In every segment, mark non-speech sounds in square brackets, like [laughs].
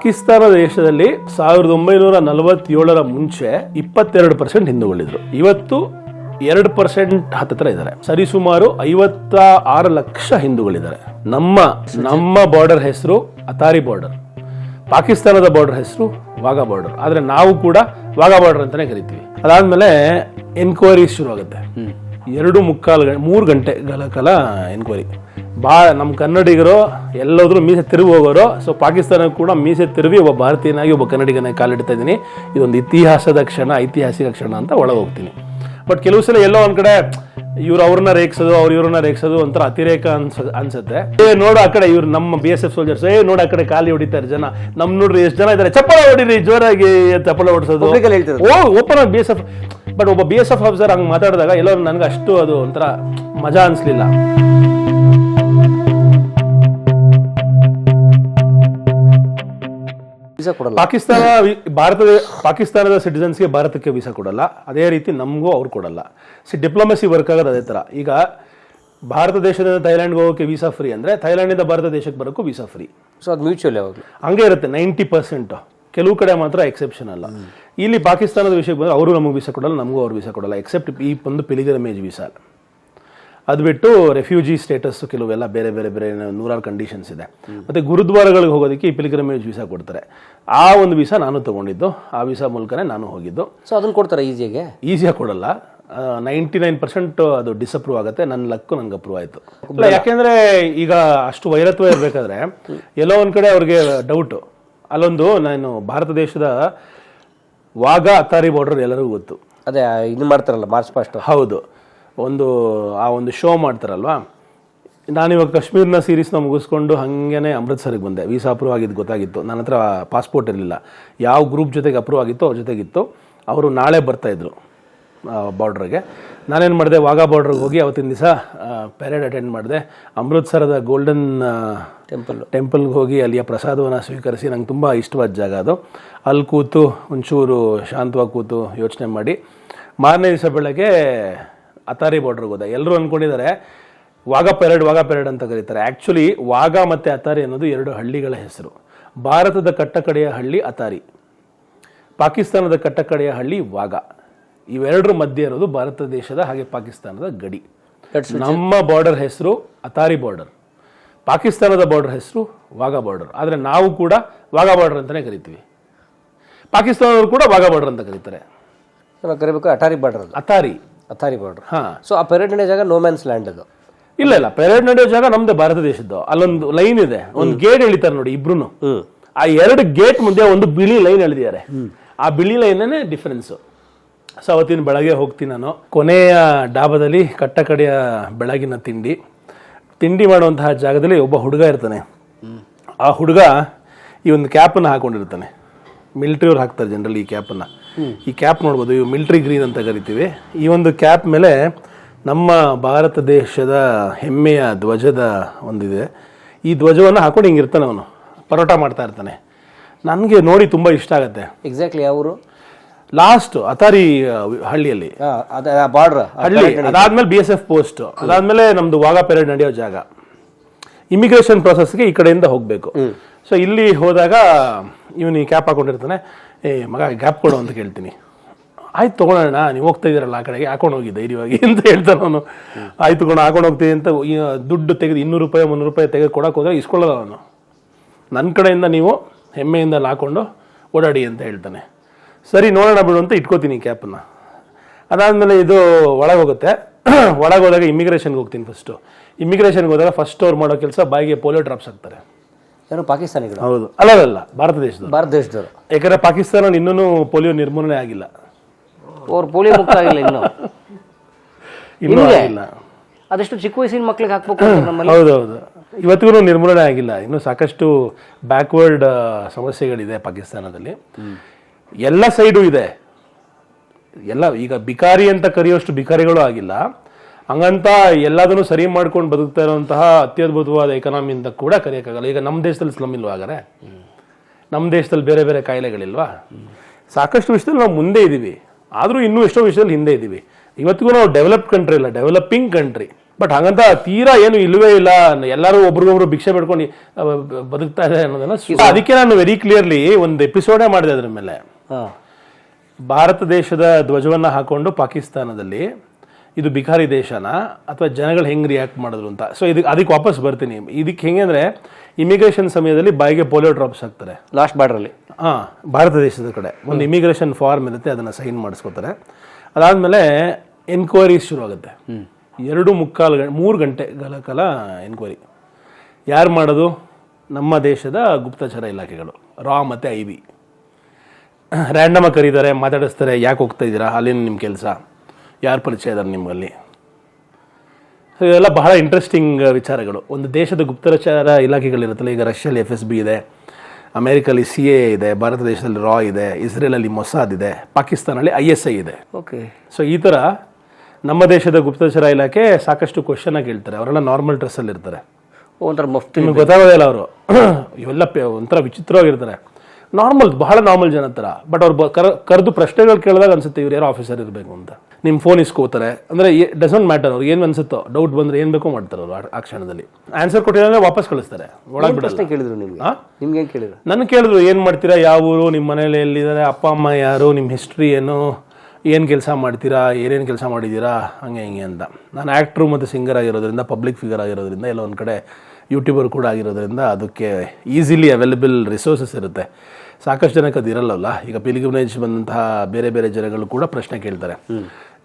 ಪಾಕಿಸ್ತಾನ ದೇಶದಲ್ಲಿ ಸಾವಿರದ ಒಂಬೈನೂರ ನಲವತ್ತೇಳರ ಮುಂಚೆ ಇಪ್ಪತ್ತೆರಡು ಪರ್ಸೆಂಟ್ ಹಿಂದೂಗಳಿದ್ರು. ಇವತ್ತು ಎರಡು ಪರ್ಸೆಂಟ್ ಹತ್ತತ್ರ ಇದ್ದಾರೆ. ಸರಿಸುಮಾರು ಐವತ್ತ ಆರು ಲಕ್ಷ ಹಿಂದೂಗಳಿದ್ದಾರೆ. ನಮ್ಮ ನಮ್ಮ ಬಾರ್ಡರ್ ಹೆಸರು ಅತಾರಿ ಬಾರ್ಡರ್ ಪಾಕಿಸ್ತಾನದ ಬಾರ್ಡರ್ ಹೆಸರು ವಾಘಾ ಬಾರ್ಡರ್ ಆದ್ರೆ ನಾವು ಕೂಡ ವಾಘಾ ಬಾರ್ಡರ್ ಅಂತಾನೆ ಕರಿತೀವಿ. ಅದಾದಮೇಲೆ ಎನ್ಕ್ವೈರಿ ಶುರು ಆಗುತ್ತೆ ಎರಡು ಮುಕ್ಕಾಲು ಗಂಟೆ ಮೂರು ಗಂಟೆಗಳ ಕಾಲ ಎನ್ಕ್ವೈರಿ ಭಾಳ ನಮ್ಮ ಕನ್ನಡಿಗರು ಎಲ್ಲೋದ್ರೂ ಮೀಸೆ ತಿರುಗಿ ಹೋಗೋರು ಸೊ ಪಾಕಿಸ್ತಾನ ಕೂಡ ಮೀಸೆ ತಿರುವಿ ಒಬ್ಬ ಭಾರತೀಯನಾಗಿ ಒಬ್ಬ ಕನ್ನಡಿಗನಾಗಿ ಕಾಲಿಡ್ತಾ ಇದ್ದೀನಿ. ಇದೊಂದು ಇತಿಹಾಸದ ಕ್ಷಣ ಐತಿಹಾಸಿಕ ಕ್ಷಣ ಅಂತ ಒಳಗೆ ಹೋಗ್ತೀನಿ ಬಟ್ ಕೆಲವು ಸಲ ಎಲ್ಲೋ ಒಂದು ಕಡೆ ಇವ್ರು ಅವ್ರನ್ನ ರೇಗಿಸೋದು ಅವ್ರು ಇವ್ರನ್ನ ರೇಗಿಸೋದು ಒಂಥರ ಅತಿರೇಕ ಅನ್ಸ ಅನ್ಸುತ್ತೆ. ಏ ನೋಡು ಆ ಕಡೆ ಇವ್ರು ನಮ್ಮ ಬಿ ಎಸ್ ಎಫ್ ಸೋಲ್ಜರ್ಸ್ ಏ ನೋಡು ಆ ಕಡೆ ಖಾಲಿ ಹೊಡಿತಾರೆ ಜನ. ನಮ್ ನೋಡ್ರಿ ಎಷ್ಟು ಜನ ಇದ್ದಾರೆ. ಚಪ್ಪಲ ಹೊಡಿರಿ ಜೋರಾಗಿ ಚಪ್ಪಳ ಹೊಡಿಸೋದು. Public ಅಲ್ಲಿ ಹೇಳ್ತಿರೋದು. ಓ open B S F but ಒಬ್ಬ ಬಿ ಎಸ್ ಎಫ್ ಆಫೀಸರ್ ಹಂಗೆ ಮಾತಾಡಿದಾಗ ಎಲ್ಲೋ ನನಗೆ ಅಷ್ಟು ಅದು ಒಂಥರ ಮಜಾ ಅನಿಸ್ಲಿಲ್ಲ. ಪಾಕಿಸ್ತಾನ ಭಾರತ ಭಾರತದ ಪಾಕಿಸ್ತಾನದ ಸಿಟಿಸನ್ಸ್ಗೆ ಭಾರತಕ್ಕೆ ವೀಸಾ ಕೊಡಲ್ಲ. ಅದೇ ರೀತಿ ನಮಗೂ ಅವ್ರು ಕೊಡಲ್ಲ. ಸಿ ಡಿಪ್ಲೊಮಸಿ ವರ್ಕ್ ಆಗೋದು ಅದೇ ಥರ. ಈಗ ಭಾರತ ದೇಶದಿಂದ ಥೈಲ್ಯಾಂಡ್ಗೆ ಹೋಗೋಕ್ಕೆ ವೀಸಾ ಫ್ರೀ ಅಂದರೆ ಥೈಲ್ಯಾಂಡಿಂದ ಭಾರತ ದೇಶಕ್ಕೆ ಬರೋಕ್ಕೂ ವೀಸಾ ಫ್ರೀ ಸೊ ಅದು ಮ್ಯೂಚುವಲ್ ಯಾವಾಗಲೂ? ಹಂಗೆ ಇರುತ್ತೆ ನೈಂಟಿ ಪರ್ಸೆಂಟ್ ಕೆಲವು ಕಡೆ ಮಾತ್ರ ಎಕ್ಸೆಪ್ಷನ್ ಅಲ್ಲ. ಇಲ್ಲಿ ಪಾಕಿಸ್ತಾನದ ವಿಷಯಕ್ಕೆ ಬಂದರೆ ಅವರು ನಮಗೆ ವೀಸಾ ಕೊಡಲ್ಲ ನಮಗೂ ಅವ್ರು ವೀಸಾ ಕೊಡಲ್ಲ ಎಕ್ಸೆಪ್ಟ್ ಈ ಒಂದು ಪಿಲಿಗ್ರಮೇಜ್ ವೀಸಾ ಅದು ಬಿಟ್ಟು ರೆಫ್ಯೂಜಿ ಸ್ಟೇಟಸ್ ಕೆಲವೆಲ್ಲ ಬೇರೆ ಬೇರೆ ಬೇರೆ ನೂರಾರು ಕಂಡೀಷನ್ಸ್ ಇದೆ. ಮತ್ತೆ ಗುರುದ್ವಾರಗಳಿಗೆ ಹೋಗೋದಕ್ಕೆ ಈ ಪಿಲಿಗ್ರಮೇಜ್ ವೀಸಾ ಕೊಡ್ತಾರೆ. ಆ ಒಂದು ವೀಸಾ ನಾನು ತಗೊಂಡಿದ್ದು ಆ ವೀಸಾ ಮೂಲಕನೇ ನಾನು ಹೋಗಿದ್ದು. ಸೊ ಅದನ್ನು ಕೊಡ್ತಾರೆ ಈಸಿಯಾಗೆ ಈಸಿಯಾಗಿ ಕೊಡಲ್ಲ. ನೈಂಟಿ ನೈನ್ ಪರ್ಸೆಂಟ್ ಅದು ಡಿಸಪ್ರೂವ್ ಆಗುತ್ತೆ ನನ್ನ ಲಕ್ಕು ನಂಗೆ ಅಪ್ರೂವ್ ಆಯಿತು. ಯಾಕೆಂದರೆ ಈಗ ಅಷ್ಟು ವೈರತ್ವ ಇರಬೇಕಾದ್ರೆ ಎಲ್ಲೋ ಒಂದು ಕಡೆ ಅವ್ರಿಗೆ ಡೌಟು ಅಲ್ಲೊಂದು ನಾನು ಭಾರತ ದೇಶದ ವಾಗ ಅತ್ತಾರಿ ಬಾರ್ಡರ್ ಎಲ್ಲರಿಗೂ ಗೊತ್ತು. ಅದೇ ಇದು ಮಾಡ್ತಾರಲ್ಲ ಮಾರ್ಚ್ ಫಸ್ಟ್ ಹೌದು. ಒಂದು ಆ ಒಂದು ಶೋ ಮಾಡ್ತಾರಲ್ವಾ? ನಾನಿವಾಗ ಕಾಶ್ಮೀರ್ನ ಸೀರೀಸ್ನ ಮುಗಿಸ್ಕೊಂಡು ಹಾಗೇನೆ ಅಮೃತ್ಸರಿಗೆ ಬಂದೆ. ವೀಸಾ ಅಪ್ರೂವ್ ಆಗಿದ್ದು ಗೊತ್ತಾಗಿತ್ತು. ನನ್ನ ಹತ್ರ ಪಾಸ್ಪೋರ್ಟ್ ಇರಲಿಲ್ಲ. ಯಾವ ಗ್ರೂಪ್ ಜೊತೆಗೆ ಅಪ್ರೂವ್ ಆಗಿತ್ತು ಅವ್ರ ಜೊತೆಗಿತ್ತು. ಅವರು ನಾಳೆ ಬರ್ತಾಯಿದ್ರು ಬಾರ್ಡ್ರಿಗೆ ನಾನೇನು ಮಾಡಿದೆ ವಾಘಾ ಬಾರ್ಡ್ರಿಗೆ ಹೋಗಿ ಅವತ್ತಿನ ದಿವಸ ಪೆರೇಡ್ ಅಟೆಂಡ್ ಮಾಡಿದೆ. ಅಮೃತ್ಸರದ ಗೋಲ್ಡನ್ ಟೆಂಪಲ್ ಟೆಂಪಲ್ಗೆ ಹೋಗಿ ಅಲ್ಲಿಯ ಪ್ರಸಾದವನ್ನು ಸ್ವೀಕರಿಸಿ ನಂಗೆ ತುಂಬ ಇಷ್ಟವಾದ ಜಾಗ ಅದು. ಅಲ್ಲಿ ಕೂತು ಒಂಚೂರು ಶಾಂತವಾಗಿ ಕೂತು ಯೋಚನೆ ಮಾಡಿ. ಮಾರನೇ ದಿವಸ ಬೆಳಗ್ಗೆ ಅತಾರಿ ಬಾರ್ಡ್ರಿಗೆ ಹೋದೆ. ಎಲ್ಲರೂ ಅಂದ್ಕೊಂಡಿದ್ದಾರೆ ವಾಗ ಪ್ಯಾರಡ್ ವಾಗಾ ಪ್ಯಾರಡ್ ಅಂತ ಕರೀತಾರೆ. ಆ್ಯಕ್ಚುಲಿ ವಾಗ ಮತ್ತು ಅತಾರಿ ಅನ್ನೋದು ಎರಡು ಹಳ್ಳಿಗಳ ಹೆಸರು. ಭಾರತದ ಕಟ್ಟಕಡೆಯ ಹಳ್ಳಿ ಅತಾರಿ ಪಾಕಿಸ್ತಾನದ ಕಟ್ಟಕಡೆಯ ಹಳ್ಳಿ ವಾಘ. ಇವೆರಡರ ಮಧ್ಯೆ ಇರೋದು ಭಾರತ ದೇಶದ ಹಾಗೆ ಪಾಕಿಸ್ತಾನದ ಗಡಿ. ನಮ್ಮ ಬಾರ್ಡರ್ ಹೆಸರು ಅತಾರಿ ಬಾರ್ಡರ್ ಪಾಕಿಸ್ತಾನದ ಬಾರ್ಡರ್ ಹೆಸರು ವಾಘಾ ಬಾರ್ಡರ್ ಆದರೆ ನಾವು ಕೂಡ ವಾಘಾ ಬಾರ್ಡರ್ ಅಂತಲೇ ಕರಿತೀವಿ. ಪಾಕಿಸ್ತಾನದವರು ಕೂಡ ವಾಘಾ ಬಾರ್ಡರ್ ಅಂತ ಕರೀತಾರೆ. ನಾವು ಕರಿಬೇಕು ಅಟಾರಿ ಬಾರ್ಡರ್ ಅತಾರಿ ಅತಾರಿ ಅಥಾರಿ ಬಾರ್ಡರ್ ಹಾಂ. ಸೊ ಆ ಪೆರೇಡ್ ನಡೆಯೋ ಜಾಗ ನೋ ಮ್ಯಾನ್ಸ್ ಲ್ಯಾಂಡ್ ಅದು. ಇಲ್ಲ ಇಲ್ಲ. ಪೆರೇಡ್ ನಡೆಯೋ ಜಾಗ ನಮ್ದು ಭಾರತ ದೇಶದ್ದು. ಅಲ್ಲೊಂದು ಲೈನ್ ಇದೆ. ಒಂದು ಗೇಟ್ ಎಳಿತಾರೆ ನೋಡಿ ಇಬ್ರು ಆ ಎರಡು ಗೇಟ್ ಮುಂದೆ ಒಂದು ಬಿಳಿ ಲೈನ್ ಎಳೆದಿದ್ದಾರೆ. ಆ ಬಿಳಿ ಲೈನೇ ಡಿಫರೆನ್ಸ್ ಸೊ ಅವತ್ತಿನ ಬೆಳಗ್ಗೆ ಹೋಗ್ತೀನಿ ನಾನು. ಕೊನೆಯ ಡಾಬಾದಲ್ಲಿ ಕಟ್ಟ ಕಡೆಯ ಬೆಳಗಿನ ತಿಂಡಿ. ತಿಂಡಿ ಮಾಡುವಂತಹ ಜಾಗದಲ್ಲಿ ಒಬ್ಬ ಹುಡುಗ ಇರ್ತಾನೆ. ಆ ಹುಡುಗ ಈ ಒಂದು ಕ್ಯಾಪನ್ನು ಹಾಕೊಂಡಿರ್ತಾನೆ. ಮಿಲ್ಟ್ರಿಯವ್ರು ಹಾಕ್ತಾರೆ ಜನರಲಿ ಈ ಕ್ಯಾಪನ್ನು ಈ ಕ್ಯಾಪ್ ನೋಡ್ಬೋದು, ಇವು ಮಿಲ್ಟ್ರಿ ಗ್ರೀನ್ ಅಂತ ಕರಿತೀವಿ. ಈ ಒಂದು ಕ್ಯಾಪ್ ಮೇಲೆ ನಮ್ಮ ಭಾರತ ದೇಶದ ಹೆಮ್ಮೆಯ ಧ್ವಜದ ಒಂದಿದೆ. ಈ ಧ್ವಜವನ್ನು ಹಾಕೊಂಡು ಹಿಂಗಿರ್ತಾನೆ ಅವನು. ಪರೋಟ ಮಾಡ್ತಾ ಇರ್ತಾನೆ. ನನಗೆ ನೋಡಿ ತುಂಬ ಇಷ್ಟ ಆಗುತ್ತೆ. ಎಕ್ಸಾಕ್ಟ್ಲಿ ಯಾವ ಊರು? ಲಾಸ್ಟ್ ಅತಾರಿ ಹಳ್ಳಿಯಲ್ಲಿ. ಬಾರ್ಡರ್ ಬಾರ್ಡ್ರ್ ಹಳ್ಳಿ ಅದಾದ್ಮೇಲೆ ಬಿ ಎಸ್ ಎಫ್ ಪೋಸ್ಟ್ ಅದಾದ್ಮೇಲೆ ನಮ್ದು ವಾಗಾ ಪೆರೇಡ್ ನಡೆಯೋ ಜಾಗ. ಇಮಿಗ್ರೇಷನ್ ಪ್ರೊಸೆಸ್ಗೆ ಈ ಕಡೆಯಿಂದ ಹೋಗಬೇಕು. ಸೊ ಇಲ್ಲಿ ಹೋದಾಗ ಇವನು ಈ ಕ್ಯಾಪ್ ಹಾಕೊಂಡಿರ್ತಾನೆ. ಏ ಮಗ ಗ್ಯಾಪ್ ಕೊಡು ಅಂತ ಕೇಳ್ತೀನಿ. ಆಯ್ತು ತೊಗೊಳೋಣ ನೀವು ಹೋಗ್ತಾ ಇದ್ದೀರಲ್ಲ ಆ ಕಡೆಗೆ. ಹಾಕೊಂಡು ಹೋಗಿ ಧೈರ್ಯವಾಗಿ [laughs] ಅಂತ ಹೇಳ್ತಾನೆ ಅವನು. ಆಯ್ತು ತಗೊಂಡು ಹಾಕೊಂಡು ಹೋಗ್ತೀನಿ ಅಂತ ದುಡ್ಡು ತೆಗೆದು ಇನ್ನೂರು ರೂಪಾಯಿ ಮುನ್ನೂರು ರೂಪಾಯಿ ತೆಗೆದು ಕೊಡೋಕೆ ಹೋದ್ರೆ ಇಸ್ಕೊಳ್ಳೋದು ಅವನು. ನನ್ನ ಕಡೆಯಿಂದ ನೀವು ಹೆಮ್ಮೆಯಿಂದ ಹಾಕೊಂಡು ಓಡಾಡಿ ಅಂತ ಹೇಳ್ತಾನೆ. ಸರಿ ನೋಡೋಣ ಬಿಡು ಅಂತ ಇಟ್ಕೋತೀನಿ ಕ್ಯಾಪನ್ನು ಅದಾದಮೇಲೆ ಇದು ಒಳಗೆ ಹೋಗುತ್ತೆ ಒಳಗೆ ಹೋದಾಗ ಇಮಿಗ್ರೇಷನ್ಗೆ ಹೋಗ್ತೀನಿ ಫಸ್ಟು ಇಮಿಗ್ರೇಷನ್ಗೆ ಹೋದಾಗ ಫಸ್ಟ್ ಅವ್ರು ಮಾಡೋ ಕೆಲಸ ಬಾಯಿಗೆ ಪೋಲಿಯೋ ಡ್ರಾಪ್ಸ್ ಹಾಕ್ತಾರೆ. ಯಾರು ಪಾಕಿಸ್ತಾನಿಗಳು? ಹೌದು. ಅಲ್ಲ ಅಲ್ಲ ಭಾರತ ದೇಶದ ಭಾರತ ದೇಶದವರು. ಯಾಕಂದ್ರೆ ಪಾಕಿಸ್ತಾನ ಇನ್ನೂ ಪೋಲಿಯೋ ನಿರ್ಮೂಲನೆ ಆಗಿಲ್ಲ. ಅವ್ರು ಪೋಲಿಯೋ ಮುಕ್ತ ಆಗಿಲ್ಲ ಇನ್ನು. [laughs] ಇನ್ನೂ? ಆಗಿಲ್ಲ. ಅದಷ್ಟು ಚಿಕ್ಕ ವಯಸ್ಸಿನ ಮಕ್ಳಿಗೆ ಹಾಕ್ಬೇಕು ನಮ್ಮಲ್ಲಿ? ಹೌದೌದು. ಇವತ್ತಿಗೂ ನಿರ್ಮೂಲನೆ ಆಗಿಲ್ಲ. ಇನ್ನೂ ಸಾಕಷ್ಟು ಬ್ಯಾಕ್ವರ್ಡ್ ಸಮಸ್ಯೆಗಳಿದೆ ಪಾಕಿಸ್ತಾನದಲ್ಲಿ. ಎಲ್ಲ ಸೈಡು ಇದೆ. ಎಲ್ಲ ಈಗ ಬಿಕಾರಿ ಅಂತ ಕರೆಯೋಷ್ಟು ಬಿಕಾರಿಗಳು ಆಗಿಲ್ಲ. ಹಂಗಂತ ಎಲ್ಲದನ್ನು ಸರಿ ಮಾಡ್ಕೊಂಡು ಬದುಕ್ತಾ ಇರುವಂತಹ ಅತ್ಯದ್ಭುತವಾದ ಎಕನಾಮಿ ಅಂತ ಕೂಡ ಕರೆಯೋಕ್ಕಾಗಲ್ಲ. ಈಗ ನಮ್ಮ ದೇಶದಲ್ಲಿ ಸ್ಲಮ್ ಇಲ್ವಾ ಹಾಗಾದ್ರೆ? ನಮ್ಮ ದೇಶದಲ್ಲಿ ಬೇರೆ ಬೇರೆ ಕಾಯಿಲೆಗಳಿಲ್ವಾ? ಸಾಕಷ್ಟು ವಿಷಯದಲ್ಲಿ ನಾವು ಮುಂದೆ ಇದ್ದೀವಿ. ಆದರೂ ಇನ್ನೂ ಎಷ್ಟೋ ವಿಷಯದಲ್ಲಿ ಹಿಂದೆ ಇದ್ದೀವಿ. ಇವತ್ತಿಗೂ ನಾವು ಡೆವಲಪ್ ಕಂಟ್ರಿ ಇಲ್ಲ ಡೆವಲಪಿಂಗ್ ಕಂಟ್ರಿ ಬಟ್ ಹಾಗಂತ ತೀರಾ ಏನು ಇಲ್ಲವೇ ಇಲ್ಲ. ಎಲ್ಲರೂ ಒಬ್ರಿಗೊಬ್ರು ಭಿಕ್ಷೆ ಬಿಡ್ಕೊಂಡು ಬದುಕ್ತಾ ಇದೆ ಅನ್ನೋದನ್ನ ಅದಕ್ಕೆ ನಾನು ವೆರಿ ಕ್ಲಿಯರ್ಲಿ ಒಂದು ಎಪಿಸೋಡೇ ಮಾಡಿದೆ ಅದ್ರ ಮೇಲೆ. ಭಾರತ ದೇಶದ ಧ್ವಜವನ್ನು ಹಾಕೊಂಡು ಪಾಕಿಸ್ತಾನದಲ್ಲಿ ಇದು ಬಿಕಾರಿ ದೇಶನ ಅಥವಾ ಜನಗಳು ಹೆಂಗೆ ರಿಯಾಕ್ಟ್ ಮಾಡಿದ್ರು ಅಂತ. ಸೊ ಇದಕ್ಕೆ ಅದಕ್ಕೆ ವಾಪಸ್ ಬರ್ತೀನಿ. ಇದಕ್ಕೆ ಹೆಂಗೆ ಅಂದರೆ ಇಮಿಗ್ರೇಷನ್ ಸಮಯದಲ್ಲಿ ಬಾಯಿಗೆ ಪೋಲಿಯೋ ಡ್ರಾಪ್ಸ್ ಹಾಕ್ತಾರೆ ಲಾಸ್ಟ್ ಬಾರ್ಡ್ರಲ್ಲಿ ಹಾಂ ಭಾರತ ದೇಶದ ಕಡೆ. ಒಂದು ಇಮಿಗ್ರೇಷನ್ ಫಾರ್ಮ್ ಇರುತ್ತೆ ಅದನ್ನು ಸೈನ್ ಮಾಡಿಸ್ಕೋತಾರೆ. ಅದಾದಮೇಲೆ ಎನ್ಕ್ವೈರೀಸ್ ಶುರು ಆಗುತ್ತೆ. ಎರಡು ಮುಕ್ಕಾಲು ಗಂಟೆ ಮೂರು ಗಂಟೆಗಳ ಕಾಲ ಎನ್ಕ್ವೈರಿ ಯಾರು ಮಾಡೋದು? ನಮ್ಮ ದೇಶದ ಗುಪ್ತಚರ ಇಲಾಖೆಗಳು. ರಾ ಮತ್ತು ಐ ಬಿ [clears throat] ರ್ಯಾಂಡಮಾಗಿ ಕರೀತಾರೆ ಮಾತಾಡಿಸ್ತಾರೆ ಯಾಕೆ ಹೋಗ್ತಾ ಇದ್ದೀರಾ? ಅಲ್ಲಿನ ನಿಮ್ಮ ಕೆಲಸ. ಯಾರು ಪರಿಚಯ ಇದ್ದಾರೆ ನಿಮ್ಮಲ್ಲಿ? ಸೊ ಇವೆಲ್ಲ ಬಹಳ ಇಂಟ್ರೆಸ್ಟಿಂಗ್ ವಿಚಾರಗಳು. ಒಂದು ದೇಶದ ಗುಪ್ತಚರ ಇಲಾಖೆಗಳಿರುತ್ತಲ್ಲ ಈಗ ರಷ್ಯಲ್ಲಿ ಎಫ್ ಎಸ್ ಬಿ ಇದೆ ಅಮೇರಿಕಲ್ಲಿ ಸಿ ಎ ಇದೆ ಭಾರತ ದೇಶದಲ್ಲಿ ರಾ ಇದೆ ಇಸ್ರೇಲಲ್ಲಿ ಮೊಸಾದ್ ಇದೆ ಪಾಕಿಸ್ತಾನಲ್ಲಿ ಐ ಎಸ್ ಐ ಇದೆ. ಓಕೆ ಸೊ ಈ ಥರ ನಮ್ಮ ದೇಶದ ಗುಪ್ತಚರ ಇಲಾಖೆ ಸಾಕಷ್ಟು ಕ್ವಶನ್ ಕೇಳ್ತಾರೆ ಅವರೆಲ್ಲ ನಾರ್ಮಲ್ ಡ್ರೆಸ್ಸಲ್ಲಿ ಇರ್ತಾರೆ ಒಂಥರ ಮಫ್ತಿ ನಿಮ್ಗೆ ಗೊತ್ತಾಗೋದಿಲ್ಲ ಅವರು. [clears throat] ಇವೆಲ್ಲ ಪೆ- ಒಂಥರ ವಿಚಿತ್ರವಾಗಿರ್ತಾರೆ. ನಾರ್ಮಲ್ ಬಹಳ ನಾರ್ಮಲ್ ಜನ ಥರ ಬಟ್ ಅವ್ರು ಕರ- ಕರೆದು ಪ್ರಶ್ನೆಗಳು ಕೇಳಿದಾಗ ಅನ್ಸುತ್ತೆ ಇವ್ರು ಯಾರು ಆಫೀಸರ್ ಇರಬೇಕು ಅಂತ. ನಿಮ್ಮ ಫೋನ್ ಇಸ್ಕೋತಾರೆ. ಅಂದರೆ ಡಸಂಟ್ ಮ್ಯಾಟರ್ ಅವ್ರು ಏನು ಅನ್ಸುತ್ತೋ ಡೌಟ್ ಬಂದ್ರೆ ಏನು ಬೇಕೋ ಮಾಡ್ತಾರೆ ಅವರು ಆ ಕ್ಷಣದಲ್ಲಿ. ಆನ್ಸರ್ ಕೊಟ್ಟಿದ್ರೆ ವಾಪಸ್ ಕಳಿಸ್ತಾರೆ. ಒಳಗೆ ಬಿಡಲ್ಲ. ಕೇಳಿದ್ರು ನಿಮ್ಗೆ? ನಿಮ್ಗೆ ಏನು ಕೇಳಿದ್ರು? ನನ್ನ ಕೇಳಿದ್ರು ಏನು ಮಾಡ್ತೀರಾ ಯಾವ ಊರು ನಿಮ್ಮ ಮನೇಲಿ ಎಲ್ಲಿದ್ದಾರೆ ಅಪ್ಪ ಅಮ್ಮ ಯಾರು ನಿಮ್ಮ ಹಿಸ್ಟ್ರಿ ಏನು ಏನು ಕೆಲಸ ಮಾಡ್ತೀರಾ ಏನೇನು ಕೆಲಸ ಮಾಡಿದ್ದೀರಾ ಹಂಗೆ ಹಿಂಗೆ ಅಂತ. ನಾನು ಆ್ಯಕ್ಟ್ರು ಮತ್ತು ಸಿಂಗರ್ ಆಗಿರೋದ್ರಿಂದ ಪಬ್ಲಿಕ್ ಫಿಗರ್ ಆಗಿರೋದ್ರಿಂದ ಎಲ್ಲ ಒಂದು ಕಡೆ ಯೂಟ್ಯೂಬರ್ ಕೂಡ ಆಗಿರೋದ್ರಿಂದ ಅದಕ್ಕೆ ಈಸಿಲಿ ಅವೈಲೇಬಲ್ ರಿಸೋರ್ಸಸ್ ಇರುತ್ತೆ. ಸಾಕಷ್ಟು ಜನಕ್ಕೆ ಅದು ಇರಲ್ಲವಲ್ಲ? ಈಗ ಪಿಲಿಗ್ರಿಮೇಜ್ ಬಂದಂತಹ ಬೇರೆ ಬೇರೆ ಜನಗಳು ಕೂಡ ಪ್ರಶ್ನೆ ಕೇಳ್ತಾರೆ.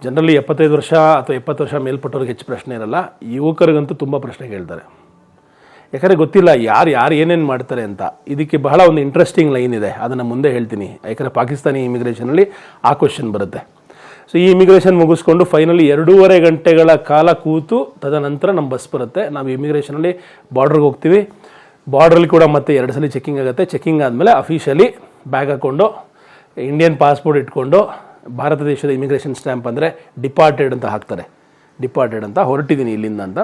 ಜನರಲಿ ಎಪ್ಪತ್ತೈದು ವರ್ಷ ಅಥವಾ ಎಪ್ಪತ್ತು ವರ್ಷ ಮೇಲ್ಪಟ್ಟವ್ರಿಗೆ ಹೆಚ್ಚು ಪ್ರಶ್ನೆ ಇರಲ್ಲ ಯುವಕರಿಗಂತೂ ತುಂಬ ಪ್ರಶ್ನೆ ಕೇಳ್ತಾರೆ. ಯಾಕಂದರೆ ಗೊತ್ತಿಲ್ಲ ಯಾರು ಯಾರು ಏನೇನು ಮಾಡ್ತಾರೆ ಅಂತ. ಇದಕ್ಕೆ ಬಹಳ ಒಂದು ಇಂಟ್ರೆಸ್ಟಿಂಗ್ ಲೈನ್ ಇದೆ. ಅದನ್ನು ಮುಂದೆ ಹೇಳ್ತೀನಿ. ಯಾಕಂದರೆ ಪಾಕಿಸ್ತಾನಿ ಇಮಿಗ್ರೇಷನಲ್ಲಿ ಆ ಕ್ವಶನ್ ಬರುತ್ತೆ. ಸೊ ಈ ಇಮಿಗ್ರೇಷನ್ ಮುಗಿಸ್ಕೊಂಡು ಫೈನಲಿ ಎರಡೂವರೆ ಗಂಟೆಗಳ ಕಾಲ ಕೂತು ತದನಂತರ ನಮ್ಮ ಬಸ್ ಬರುತ್ತೆ. ನಾವು ಇಮಿಗ್ರೇಷನಲ್ಲಿ ಬಾರ್ಡ್ರಿಗೆ ಹೋಗ್ತೀವಿ. ಬಾರ್ಡ್ರಲ್ಲಿ ಕೂಡ ಮತ್ತೆ ಎರಡು ಸಲ ಚೆಕ್ಕಿಂಗ್ ಆಗುತ್ತೆ. ಚೆಕ್ಕಿಂಗ್ ಆದಮೇಲೆ ಅಫಿಷಿಯಲಿ ಬ್ಯಾಗ್ ಹಾಕ್ಕೊಂಡು ಇಂಡಿಯನ್ ಪಾಸ್ಪೋರ್ಟ್ ಇಟ್ಕೊಂಡು, ಭಾರತ ದೇಶದ ಇಮಿಗ್ರೇಷನ್ ಸ್ಟ್ಯಾಂಪ್ ಅಂದರೆ ಡಿಪಾರ್ಟೆಡ್ ಅಂತ ಹಾಕ್ತಾರೆ. ಡಿಪಾರ್ಟೆಡ್ ಅಂತ ಹೊರಟಿದ್ದೀನಿ ಇಲ್ಲಿಂದ ಅಂತ.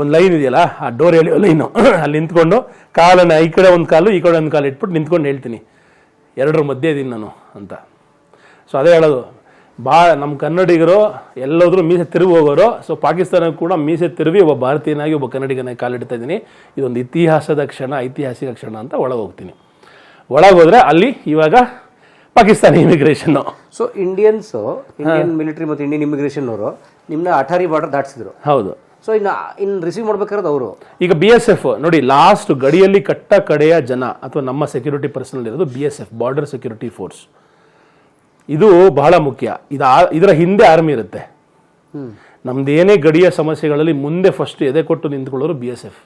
ಒಂದು ಲೈನ್ ಇದೆಯಲ್ಲ, ಆ ಡೋರ್ ಹೇಳಿ ಲೈನು, ಅಲ್ಲಿ ನಿಂತ್ಕೊಂಡು ಕಾಲನ್ನು ಈ ಕಡೆ ಒಂದು ಕಾಲು, ಈ ಕಡೆ ಒಂದು ಕಾಲು ಇಟ್ಬಿಟ್ಟು ನಿಂತ್ಕೊಂಡು ಹೇಳ್ತೀನಿ. ಎರಡರ ಮಧ್ಯೆ ಇದ್ದೀನಿ ನಾನು ಅಂತ. ಸೊ ಅದೇ ಹೇಳೋದು ಬಾ ನಮ್ಮ ಕನ್ನಡಿಗರು ಎಲ್ಲೋದ್ರೂ ಮೀಸೆ ತಿರುಗಿ ಹೋಗೋರು. ಸೊ ಪಾಕಿಸ್ತಾನ ಕೂಡ ಮೀಸೆ ತಿರುವಿ ಒಬ್ಬ ಭಾರತೀಯನಾಗಿ ಒಬ್ಬ ಕನ್ನಡಿಗನಾಗಿ ಕಾಲಿಡ್ತಾ ಇದ್ದೀನಿ. ಇದೊಂದು ಇತಿಹಾಸದ ಕ್ಷಣ ಐತಿಹಾಸಿಕ ಕ್ಷಣ ಅಂತ ಒಳಗೆ ಹೋಗ್ತೀನಿ ಒಳಗೆ ಹೋದರೆ ಅಲ್ಲಿ ಇವಾಗ Pakistani immigration so Indians Indian military ಮತ್ತು ಇಂಡಿಯನ್ ಇಮಿಗ್ರೇಷನ್ ಅವರು ನಿಮ್ಮನ್ನ ಅಠಾರಿ ಬಾರ್ಡರ್ ದಾಟಿಸಿದ್ರು. ಹೌದು. ಸೊ ಇನ್ನು ಇನ್ನು ರಿಸೀವ್ ಮಾಡ್ಬೇಕಾದ್ರೆ ಅವರು. ಈಗ ಬಿ ಎಸ್ ಎಫ್ ನೋಡಿ ಲಾಸ್ಟ್ ಗಡಿಯಲ್ಲಿ ಕಟ್ಟ ಕಡೆಯ ಜನ ಅಥವಾ ನಮ್ಮ ಸೆಕ್ಯೂರಿಟಿ ಪರ್ಸನಲ್ ಇರೋದು B S F border security force ಇದು ಬಹಳ ಮುಖ್ಯ. ಇದು ಇದರ ಹಿಂದೆ ಆರ್ಮಿ ಇರುತ್ತೆ. ನಮ್ದೇನೇ ಗಡಿಯ ಸಮಸ್ಯೆಗಳಲ್ಲಿ ಮುಂದೆ ಫಸ್ಟ್ ಎದೆ ಕೊಟ್ಟು ನಿಂತ್ಕೊಳ್ಳೋರು ಬಿ ಎಸ್ ಎಫ್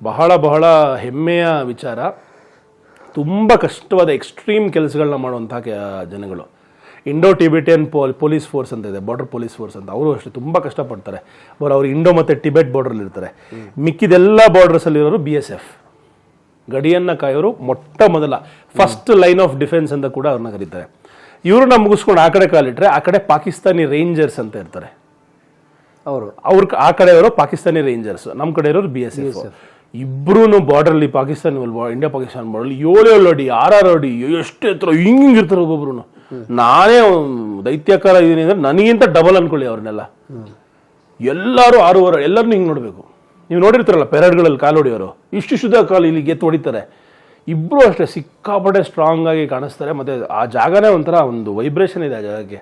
ಬಹಳ ಬಹಳ ಹೆಮ್ಮೆಯ ವಿಚಾರ. ತುಂಬ ಕಷ್ಟವಾದ ಎಕ್ಸ್ಟ್ರೀಮ್ ಕೆಲಸಗಳನ್ನ ಮಾಡುವಂಥ ಜನಗಳು. Indo Tibetan pole police force ಅಂತ ಇದೆ ಬಾರ್ಡರ್ ಪೊಲೀಸ್ ಫೋರ್ಸ್ ಅಂತ. ಅವರು ಅಷ್ಟೇ ತುಂಬ ಕಷ್ಟಪಡ್ತಾರೆ. ಅವರು ಅವ್ರು ಇಂಡೋ ಮತ್ತು ಟಿಬೆಟ್ ಬಾರ್ಡ್ರಲ್ಲಿ ಇರ್ತಾರೆ. ಮಿಕ್ಕಿದೆಲ್ಲ ಬಾರ್ಡರ್ಸಲ್ಲಿರೋರು ಬಿ ಎಸ್ ಎಫ್ ಗಡಿಯನ್ನು ಕಾಯೋರು ಮೊಟ್ಟ ಮೊದಲ ಫಸ್ಟ್ ಲೈನ್ ಆಫ್ ಡಿಫೆನ್ಸ್ ಅಂತ ಕೂಡ ಅವ್ರನ್ನ ಕರೀತಾರೆ. ಇವ್ರನ್ನ ಮುಗಿಸ್ಕೊಂಡು ಆ ಕಡೆ ಕಾಲಿಟ್ರೆ ಆ ಕಡೆ ಪಾಕಿಸ್ತಾನಿ ರೇಂಜರ್ಸ್ ಅಂತ ಇರ್ತಾರೆ. ಅವರು. ಅವ್ರ ಆ ಕಡೆ ಇರೋ ಪಾಕಿಸ್ತಾನಿ ರೇಂಜರ್ಸ್ ನಮ್ಮ ಕಡೆ ಇರೋರು ಬಿ ಎಸ್ ಎಫ್ ಇಬ್ರು ಬಾರ್ಡರ್ಲಿ ಪಾಕಿಸ್ತಾನ ಇಂಡಿಯಾ ಪಾಕಿಸ್ತಾನ ಬಾರ್ಡರ್ಲಿ ಏಳು ಏಳು ಅಡಿ ಆರಾರು ಅಡಿ ಎಷ್ಟು ಎತ್ತರ ಹಿಂಗೆ ಹಿಂಗ್ ಇರ್ತಾರೆ ಒಬ್ಬೊಬ್ರು ನಾನೇ ದೈತ್ಯಕಾರ ಇದೀನಿ ಅಂದ್ರೆ ನನಗಿಂತ ಡಬಲ್ ಅನ್ಕೊಳ್ಳಿ ಅವ್ರನ್ನೆಲ್ಲ. ಎಲ್ಲರೂ ಆರೂವರೆ ಎಲ್ಲರನ್ನೂ ಹಿಂಗೆ ನೋಡಬೇಕು. ನೀವು ನೋಡಿರ್ತಾರಲ್ಲ ಪೆರಡ್ಗಳಲ್ಲಿ ಕಾಲು ಹೊಡೆಯೋರು ಇಷ್ಟು ಶುದ್ಧ ಕಾಲು ಇಲ್ಲಿ ಗೆತ್ತು ಹೊಡಿತಾರೆ. ಇಬ್ಬರು ಅಷ್ಟೇ ಸಿಕ್ಕಾಪಟ್ಟೆ ಸ್ಟ್ರಾಂಗ್ ಆಗಿ ಕಾಣಿಸ್ತಾರೆ. ಮತ್ತು ಆ ಜಾಗನೇ ಒಂಥರ ಒಂದು ವೈಬ್ರೇಷನ್ ಇದೆ ಆ ಜಾಗಕ್ಕೆ.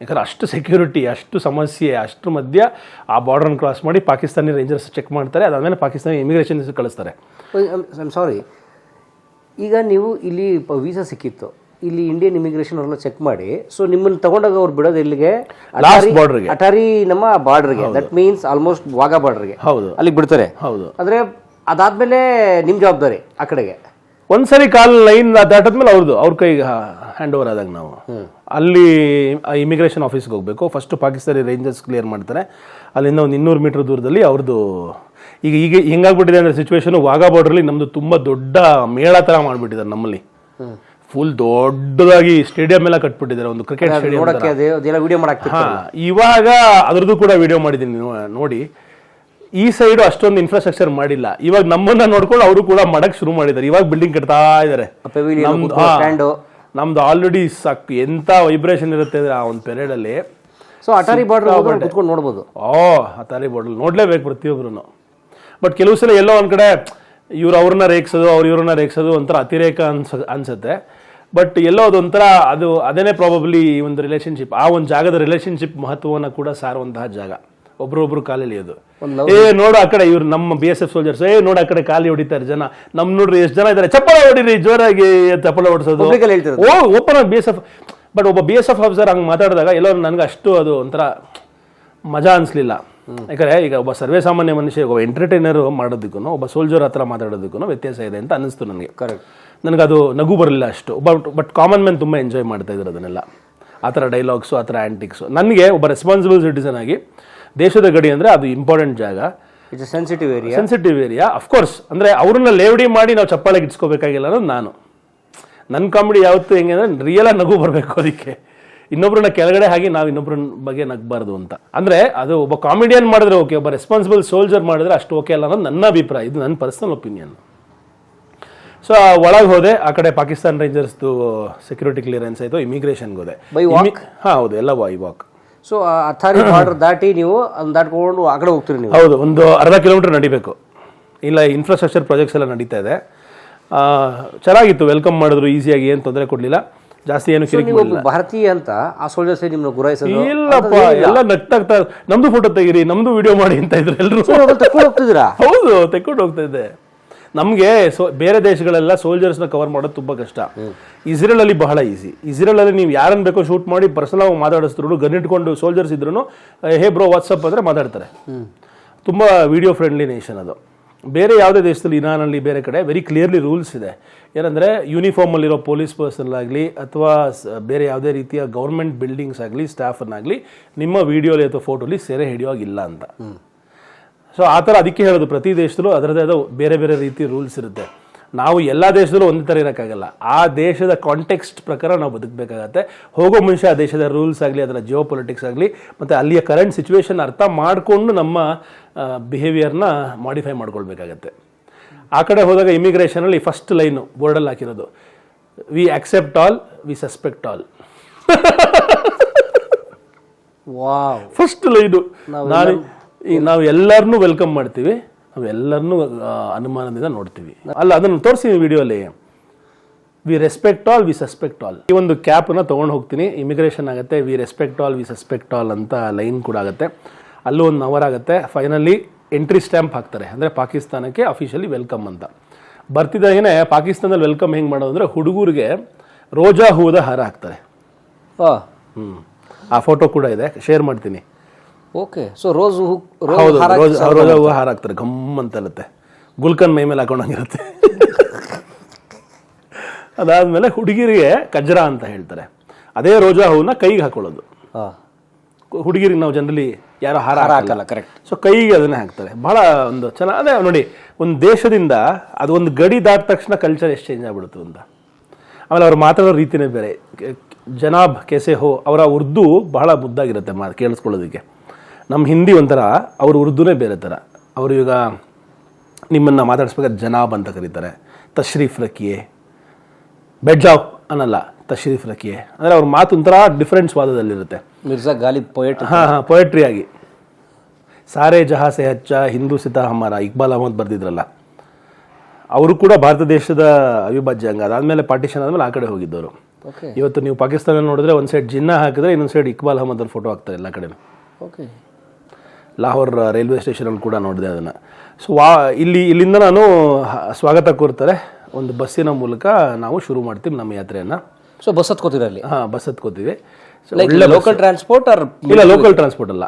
ಯಾಕಂದರೆ ಅಷ್ಟು ಸೆಕ್ಯೂರಿಟಿ ಅಷ್ಟು ಸಮಸ್ಯೆ ಅಷ್ಟು ಮಧ್ಯ ಆ ಬಾರ್ಡರ್ನ ಕ್ರಾಸ್ ಮಾಡಿ ಪಾಕಿಸ್ತಾನಿ ರೇಂಜರ್ಸ್ ಚೆಕ್ ಮಾಡ್ತಾರೆ. ಅದಾದಮೇಲೆ ಪಾಕಿಸ್ತಾನಿ ಇಮಿಗ್ರೇಷನ್ ಕಳಿಸ್ತಾರೆ. ಸಾರಿ ಈಗ ನೀವು ಇಲ್ಲಿ ವೀಸಾ ಸಿಕ್ಕಿತ್ತು. ಇಲ್ಲಿ ಇಂಡಿಯನ್ ಇಮಿಗ್ರೇಷನ್ ಅವ್ರನ್ನ ಚೆಕ್ ಮಾಡಿ. ಸೊ ನಿಮ್ಮನ್ನು ತಗೊಂಡಾಗ ಅವ್ರು ಬಿಡೋದು ಇಲ್ಲಿಗೆ ಬಾರ್ಡರ್ಗೆ ಅಟಾರಿ ನಮ್ಮ ಬಾರ್ಡರ್ಗೆ ದಟ್ ಮೀನ್ಸ್ ಆಲ್ಮೋಸ್ಟ್ ವಾಗಾ ಬಾರ್ಡರ್ಗೆ ಹೌದು. ಅಲ್ಲಿಗೆ ಬಿಡ್ತಾರೆ. ಹೌದು. ಅಂದ್ರೆ ಅದಾದಮೇಲೆ ನಿಮ್ಮ ಜವಾಬ್ದಾರಿ ಆ ಕಡೆಗೆ. ಒಂದ್ಸರಿ ಕಾಲ್ ಲೈನ್ ದಾಟದ್ಮೇಲೆ ಅವ್ರದ್ದು ಅವ್ರ ಕೈಗೆ ಹ್ಯಾಂಡ್ ಓವರ್ ಆದಾಗ ನಾವು. ಅಲ್ಲಿ ಇಮಿಗ್ರೇಷನ್ ಆಫೀಸ್ಗೆ ಹೋಗಬೇಕು. ಫಸ್ಟ್ ಪಾಕಿಸ್ತಾನಿ ರೇಂಜರ್ಸ್ ಕ್ಲಿಯರ್ ಮಾಡ್ತಾರೆ. ಅಲ್ಲಿಂದ ಒಂದು ಇನ್ನೂರು ಮೀಟರ್ ದೂರದಲ್ಲಿ ಅವ್ರದ್ದು ಈಗ ಈಗ ಹೆಂಗಾಗ್ಬಿಟ್ಟಿದೆ ಅಂದ್ರೆ ಸಿಚುವೇಶನ್ ಬಾರ್ಡರ್ ಬಾರ್ಡ್ರಲ್ಲಿ ನಮ್ದು ತುಂಬಾ ದೊಡ್ಡ ಮೇಳ ತರ ಮಾಡ್ಬಿಟ್ಟಿದ್ದಾರೆ ನಮ್ಮಲ್ಲಿ. ಫುಲ್ ದೊಡ್ಡದಾಗಿ ಸ್ಟೇಡಿಯಂ ಎಲ್ಲ ಕಟ್ಬಿಟ್ಟಿದ್ದಾರೆ ಒಂದು ಕ್ರಿಕೆಟ್ ಸ್ಟೇಡಿಯಂ ಇವಾಗ ಅದ್ರದ್ದು ಕೂಡ ವಿಡಿಯೋ ಮಾಡಿದ್ದೀನಿ ನೋಡಿ. ಈ ಸೈಡು ಅಷ್ಟೊಂದು ಇನ್ಫ್ರಾಸ್ಟ್ರಕ್ಚರ್ ಮಾಡಿಲ್ಲ. ಇವಾಗ ನಮ್ಮನ್ನ ನೋಡ್ಕೊಂಡು ಅವರು ಕೂಡ ಮಾಡಕ್ ಶುರು ಮಾಡಿದ್ದಾರೆ. ಇವಾಗ ಬಿಲ್ಡಿಂಗ್ ಕಟ್ತಾ ಇದ್ದಾರೆ ನಮ್ದು ಆಲ್ರೆಡಿ ಸಾಕು ಎಂತ ವೈಬ್ರೇಷನ್ ಇರುತ್ತೆ ಅಂದ್ರೆ ಆ ಒಂದು ಪೆರೇಡ್ ಅಲ್ಲಿ. ಸೊ ಅಟಾರಿ ಬಾರ್ಡರ್ ಕುತ್ಕೊಂಡು ನೋಡ್ಬೋದು. ಓ ಆ ಬಾರ್ಡರ್ ಬಾಟಲ್ ನೋಡ್ಲೇಬೇಕು ಪ್ರತಿಯೊಬ್ರು ಬಟ್ ಕೆಲವು ಸಲ ಎಲ್ಲೋ ಒಂದ್ ಕಡೆ ಇವ್ರು ಅವ್ರನ್ನ ರೇಗಿಸೋದು ಅವ್ರು ಇವ್ರನ್ನ ರೇಗಿಸೋದು ಒಂಥರ ಅತಿರೇಕ ಅನ್ಸ ಅನ್ಸುತ್ತೆ. ಬಟ್ ಎಲ್ಲೋ ಅದೊಂಥರ ಅದು ಅದೇನೇ ಪ್ರಾಬಬ್ಲಿ ಒಂದು ರಿಲೇಶನ್ಶಿಪ್ ಆ ಒಂದು ಜಾಗದ ರಿಲೇಶನ್ಶಿಪ್ ಮಹತ್ವವನ್ನು ಕೂಡ ಸಾರುವಂತಹ ಜಾಗ. ಒಬ್ರೊಬ್ರು ಕಾಲೆಳೆಯೋದು ಏ ನೋಡು ಆ ಕಡೆ ಇವ್ರು ನಮ್ಮ ಬಿ ಎಸ್ ಎಫ್ ಸೋಲ್ಜರ್ಸ್ ಏ ನೋಡು ಆ ಕಡೆ ಕಾಲಿ ಹೊಡಿತಾರೆ ಜನ. ನಮ್ ನೋಡ್ರಿ ಎಷ್ಟು ಜನ ಇದ್ದಾರೆ ಚಪ್ಪಳ ಹೊಡಿರಿ ಜೋರಾಗಿ ಚಪ್ಪಳ ಹೊಡಿಸೋದು. ಓ open B S F but ಒಬ್ಬ ಬಿ ಎಸ್ ಎಫ್ ಆಫೀಸರ್ ಹಂಗೆ ಮಾತಾಡಿದಾಗ ಎಲ್ಲೋ ನನಗೆ ಅಷ್ಟು ಅದು ಒಂಥರ ಮಜಾ ಅನಿಸ್ಲಿಲ್ಲ. ಯಾಕಂದ್ರೆ ಈಗ ಒಬ್ಬ ಸರ್ವೇ ಸಾಮಾನ್ಯ ಮನುಷ್ಯ ಒಬ್ಬ ಎಂಟರ್ಟೈನರ್ ಮಾಡೋದಕ್ಕೂ ಒಬ್ಬ ಸೋಲ್ಜರ್ ಹತ್ರ ಮಾತಾಡೋದಕ್ಕೂ ವ್ಯತ್ಯಾಸ ಇದೆ ಅಂತ ಅನ್ನಿಸ್ತು ನನಗೆ. ಕರೆಕ್ಟ್ ನನಗೆ ಅದು ನಗು ಬರಲಿಲ್ಲ ಅಷ್ಟು. ಬಟ್ ಬಟ್ ಕಾಮನ್ ಮ್ಯಾನ್ ತುಂಬ ಎಂಜಾಯ್ ಮಾಡ್ತಾ ಇದ್ರು ಅದನ್ನೆಲ್ಲ. ಆ ಥರ ಡೈಲಾಗ್ಸು ಆ ಥರ ಆ್ಯಂಟಿಕ್ಸು ನನಗೆ ಒಬ್ಬ ರೆಸ್ಪಾನ್ಸಿಬಲ್ ಸಿಟಿಸನ್ ಆಗಿ ದೇಶದ ಗಡಿ ಅಂದರೆ ಅದು ಇಂಪಾರ್ಟೆಂಟ್ ಜಾಗ. It's sensitive area sensitive area of course ಅಂದರೆ ಅವ್ರನ್ನ ಲೇವಡಿ ಮಾಡಿ ನಾವು ಚಪ್ಪಾಳೆಗೆ ಇಟ್ಸ್ಕೋಬೇಕಾಗಿಲ್ಲ ಅನ್ನೋದು ನಾನು. ನನ್ನ ಕಾಮಿಡಿ ಯಾವತ್ತೂ ಹೆಂಗೆ ಅಂದರೆ ರಿಯಲಾಗಿ ನಗು ಬರಬೇಕು ಅದಕ್ಕೆ. ಇನ್ನೊಬ್ಬರನ್ನ ಕೆಳಗಡೆ ಹಾಗೆ ನಾವು ಇನ್ನೊಬ್ಬರ ಬಗ್ಗೆ ನಗಬಾರ್ದು ಅಂತ. ಅಂದರೆ ಅದು ಒಬ್ಬ ಕಾಮಿಡಿಯನ್ ಮಾಡಿದ್ರೆ ಓಕೆ ಒಬ್ಬ ರೆಸ್ಪಾನ್ಸಿಬಲ್ ಸೋಲ್ಜರ್ ಮಾಡಿದ್ರೆ ಅಷ್ಟು ಓಕೆ ಅಲ್ಲ ಅನ್ನೋದು ನನ್ನ ಅಭಿಪ್ರಾಯ. ಇದು ನನ್ನ ಪರ್ಸನಲ್ ಒಪಿನಿಯನ್ ಸೊ ಒಳಗೆ ಹೋದೆ ಆ ಕಡೆ ಪಾಕಿಸ್ತಾನ್ ರೇಂಜರ್ಸ್ದು ಸೆಕ್ಯೂರಿಟಿ ಕ್ಲಿಯರೆನ್ಸ್ ಆಯಿತು ಇಮಿಗ್ರೇಷನ್ಗೆ ಹೋದೆ? ಹಾಂ ಹೌದು ಎಲ್ಲ Y walk so Attari border ದಾಟಿ ನೀವು ಅದನ್ನ ದಾಟ್ಕೊಂಡು ಆ ಕಡೆ ಹೋಗ್ತೀರಿ ನೀವು. ಹೌದು ಒಂದು ಅರ್ಧ ಕಿಲೋಮೀಟರ್ ನಡಿಬೇಕು. ಇಲ್ಲ ಇನ್ಫ್ರಾಸ್ಟ್ರಕ್ಚರ್ ಪ್ರಾಜೆಕ್ಟ್ಸ್ ಎಲ್ಲ ನಡೀತಾ ಇದೆ. ಆ, ಚೆನ್ನಾಗಿತ್ತು ವೆಲ್ಕಮ್ ಮಾಡಿದ್ರು ಈಸಿಯಾಗಿ ಏನು ತೊಂದರೆ ಕೊಡಲಿಲ್ಲ. ಜಾಸ್ತಿ ಏನು ಭಾರತೀಯ ಅಂತ ಆ ಸೋಲ್ಜರ್ಸ್ ನಿಮ್ಮನ್ನ ಗುರಾಯಿಸೋದು? ಇಲ್ಲಪ್ಪ ಎಲ್ಲ ನಟ್ಟಾಗ್ತಾ ನಮ್ದು ಫೋಟೋ ತೆಗೀರಿ ನಮ್ದು ವಿಡಿಯೋ ಮಾಡಿ ಅಂತ ಇದ್ರು ಎಲ್ಲರೂ ಹೋಗ್ತಿದ್ದೀರಾ? ಹೌದು ತೆಕ್ಕೊಂಡು ಹೋಗ್ತಾ ಇದ್ದೆ. ನಮಗೆ ಸೊ ಬೇರೆ ದೇಶಗಳೆಲ್ಲ ಸೋಲ್ಜರ್ಸ್ನ ಕವರ್ ಮಾಡೋದು ತುಂಬ ಕಷ್ಟ. ಇಸ್ರೇಲಲ್ಲಿ ಬಹಳ ಈಸಿ ಇಸ್ರೇಲಲ್ಲಿ ನೀವು ಯಾರನ್ನು ಬೇಕೋ ಶೂಟ್ ಮಾಡಿ ಪರ್ಸನಲ್ ಆಗಿ ಮಾತಾಡಿಸಿದ್ರು ಗನ್ ಇಟ್ಕೊಂಡು ಸೋಲ್ಜರ್ಸ್ ಇದ್ರು ಹೇ ಬ್ರೋ ವಾಟ್ಸಪ್ ಅಂದರೆ ಮಾತಾಡ್ತಾರೆ. ತುಂಬ ವಿಡಿಯೋ ಫ್ರೆಂಡ್ಲಿ ನೇಷನ್ ಅದು. ಬೇರೆ ಯಾವುದೇ ದೇಶದಲ್ಲಿ, ಇರಾನಲ್ಲಿ, ಬೇರೆ ಕಡೆ ವೆರಿ ಕ್ಲಿಯರ್ಲಿ ರೂಲ್ಸ್ ಇದೆ. ಏನಂದರೆ ಯೂನಿಫಾರ್ಮಲ್ಲಿರೋ ಪೊಲೀಸ್ ಪರ್ಸನ್ ಆಗಲಿ, ಅಥವಾ ಬೇರೆ ಯಾವುದೇ ರೀತಿಯ ಗೌರ್ಮೆಂಟ್ ಬಿಲ್ಡಿಂಗ್ಸ್ ಆಗಲಿ ಸ್ಟಾಫನ್ನಾಗಲಿ ನಿಮ್ಮ ವೀಡಿಯೋಲಿ ಅಥವಾ ಫೋಟೋಲಿ ಸೆರೆ ಹಿಡಿಯೋಗಿಲ್ಲ ಅಂತ. ಸೊ ಆ ಥರ ಅದಕ್ಕೆ ಹೇಳೋದು ಪ್ರತಿ ದೇಶದಲ್ಲೂ ಅದರದೇ ಆದ ಬೇರೆ ಬೇರೆ ರೀತಿ ರೂಲ್ಸ್ ಇರುತ್ತೆ. ನಾವು ಎಲ್ಲ ದೇಶದಲ್ಲೂ ಒಂದೇ ಥರ ಇರೋಕ್ಕಾಗಲ್ಲ. ಆ ದೇಶದ ಕಾಂಟೆಕ್ಸ್ಟ್ ಪ್ರಕಾರ ನಾವು ಬದುಕಬೇಕಾಗತ್ತೆ. ಹೋಗೋ ಮುಂಚೆ ಆ ದೇಶದ ರೂಲ್ಸ್ ಆಗಲಿ ಅದರ ಜಿಯೋ ಪೊಲಿಟಿಕ್ಸ್ ಆಗಲಿ ಮತ್ತು ಅಲ್ಲಿಯ ಕರೆಂಟ್ ಸಿಚುವೇಶನ್ ಅರ್ಥ ಮಾಡಿಕೊಂಡು ನಮ್ಮ ಬಿಹೇವಿಯರ್ನ ಮಾಡಿಫೈ ಮಾಡ್ಕೊಳ್ಬೇಕಾಗತ್ತೆ. ಆ ಕಡೆ ಹೋದಾಗ ಇಮಿಗ್ರೇಷನಲ್ಲಿ ಫಸ್ಟ್ ಲೈನು ಬೋರ್ಡಲ್ಲಿ ಹಾಕಿರೋದು. We accept all we suspect all first line ನಾನು ಈ ನಾವು ಎಲ್ಲರನ್ನೂ ವೆಲ್ಕಮ್ ಮಾಡ್ತೀವಿ. ನಾವು ಎಲ್ಲರನ್ನೂ ಅನುಮಾನದಿಂದ ನೋಡ್ತೀವಿ. ಅಲ್ಲ ಅದನ್ನು ತೋರಿಸಿ ವಿಡಿಯೋಲಿ we respect all we suspect all ಈ ಒಂದು ಕ್ಯಾಪನ್ನ ತೊಗೊಂಡು ಹೋಗ್ತೀನಿ. ಇಮಿಗ್ರೇಷನ್ ಆಗುತ್ತೆ we respect all we suspect all ಅಂತ ಲೈನ್ ಕೂಡ ಆಗುತ್ತೆ. ಅಲ್ಲೂ ಒಂದು ಅವರ್ ಆಗುತ್ತೆ. ಫೈನಲಿ ಎಂಟ್ರಿ ಸ್ಟ್ಯಾಂಪ್ ಹಾಕ್ತಾರೆ. ಅಂದರೆ ಪಾಕಿಸ್ತಾನಕ್ಕೆ ಅಫಿಷಿಯಲಿ ವೆಲ್ಕಮ್ ಅಂತ. ಬರ್ತಿದ್ದಾಗೇನೆ ಪಾಕಿಸ್ತಾನದಲ್ಲಿ ವೆಲ್ಕಮ್ ಹೆಂಗೆ ಮಾಡೋದು ಅಂದರೆ ಹುಡುಗರಿಗೆ ರೋಜಾ ಹೂದ ಹಾರ ಹಾಕ್ತಾರೆ. ಹ್ಞೂ ಆ ಫೋಟೋ ಕೂಡ ಇದೆ. ಶೇರ್ ಮಾಡ್ತೀನಿ. ಓಕೆ ಸೊ ರೋಸ್ ಹೌದು ಹಾರ ರೋಜ್ ರೋಜಾ ಹೂವು ಹಾರ ಹಾಕ್ತಾರೆ ಗಮ್ ಅಂತ ಇರುತ್ತೆ ಗುಲ್ಕನ್ ಮೈ ಮೇಲೆ ಹಾಕೊಂಡಂಗಿರುತ್ತೆ [laughs] ಅದಾದ್ಮೇಲೆ ಹುಡುಗಿರಿಗೆ ಕಜ್ರ ಅಂತ ಹೇಳ್ತಾರೆ. ಅದೇ ರೋಜಾ ಹೂವನ್ನ ಕೈಗೆ ಹಾಕೊಳ್ಳೋದು. ಹುಡುಗಿರಿಗೆ ನಾವು ಜನರಲಿ ಯಾರು ಹಾರ ಹಾಕಲ್ಲ. ಕರೆಕ್ಟ್ ಸೊ ಕೈಗೆ ಅದನ್ನೇ ಹಾಕ್ತಾರೆ. ಬಹಳ ಒಂದು ಚೆನ್ನಾಗಿ ಅದೇ ನೋಡಿ ಒಂದು ದೇಶದಿಂದ ಅದು ಒಂದು ಗಡಿ ದಾಟ ತಕ್ಷಣ ಕಲ್ಚರ್ ಎಷ್ಟು ಚೇಂಜ್ ಆಗ್ಬಿಡುತ್ತೆ ಅಂತ. ಆಮೇಲೆ ಅವ್ರು ಮಾತಾಡೋ ರೀತಿನೇ ಬೇರೆ. ಜನಾಬ್ ಕೆಸೆ ಹೋ ಅವರ ಉರ್ದು ಬಹಳ ಮುದ್ದಾಗಿರುತ್ತೆ ಮಾ ಕೇಳಿಸ್ಕೊಳ್ಳೋದಕ್ಕೆ. ನಮ್ಮ ಹಿಂದಿ ಒಂಥರ ಅವ್ರ ಉರ್ದುನೇ ಬೇರೆ ಥರ. ಅವರು ಈಗ ನಿಮ್ಮನ್ನು ಮಾತಾಡಿಸ್ಬೇಕಾದ್ರೆ ಜನಾಬ್ ಅಂತ ಕರೀತಾರೆ. ತಶ್ರೀಫ್ ರಕಿಯೆ. ಬೆಡ್ಜಾವ್ ಅನ್ನಲ್ಲ ತಶ್ರೀಫ್ ರಕಿಯೆ. ಅಂದರೆ ಅವ್ರ ಮಾತು ಒಂಥರ ಡಿಫ್ರೆಂಟ್ ವಾದದಲ್ಲಿರುತ್ತೆ. ಮಿರ್ಜಾ ಗಾಲಿ ಪೊಯೆಟ್ ಹಾಂ ಹಾಂ ಪೊಯೆಟ್ರಿ ಆಗಿ. ಸಾರೆ ಜಹಾ ಸೆ ಹಚ್ಚ ಹಿಂದೂ ಸಿತಾ ಹಮಾರ ಇಕ್ಬಾಲ್ ಅಹಮದ್ ಬರ್ದಿದ್ರಲ್ಲ. ಅವರು ಕೂಡ ಭಾರತ ದೇಶದ ಅವಿಭಾಜ್ಯ ಅಂಗ. ಅದಾದಮೇಲೆ ಪಾರ್ಟಿಷನ್ ಆದಮೇಲೆ ಆ ಕಡೆ ಹೋಗಿದ್ದವರು. ಇವತ್ತು ನೀವು ಪಾಕಿಸ್ತಾನ ನೋಡಿದ್ರೆ ಒಂದು ಸೈಡ್ ಜಿನ್ನಾ ಹಾಕಿದ್ರೆ ಇನ್ನೊಂದು ಸೈಡ್ ಇಕ್ಬಾಲ್ ಅಹಮದ್ ಅವ್ರ ಫೋಟೋ ಹಾಕ್ತಾರೆ ಎಲ್ಲ ಕಡೆ ಓಕೆ ಲಾಹೋರ್ ರೈಲ್ವೆ ಸ್ಟೇಷನಲ್ಲಿ ಕೂಡ ನೋಡಿದೆ ಅದನ್ನು. ಸೊ ವಾ ಇಲ್ಲಿ ಇಲ್ಲಿಂದ ನಾನು ಸ್ವಾಗತ ಕೋರ್ತಾರೆ. ಒಂದು ಬಸ್ಸಿನ ಮೂಲಕ ನಾವು ಶುರು ಮಾಡ್ತೀವಿ ನಮ್ಮ ಯಾತ್ರೆಯನ್ನು. ಸೊ ಬಸ್ ಹತ್ಕೋತೀವಿ ಅಲ್ಲಿ? ಹಾಂ ಬಸ್ ಹತ್ಕೋತೀವಿ. ಲೋಕಲ್ ಟ್ರಾನ್ಸ್ಪೋರ್ಟ್ ಆರ್ ಇಲ್ಲ ಲೋಕಲ್ ಟ್ರಾನ್ಸ್ಪೋರ್ಟ್ ಅಲ್ಲ.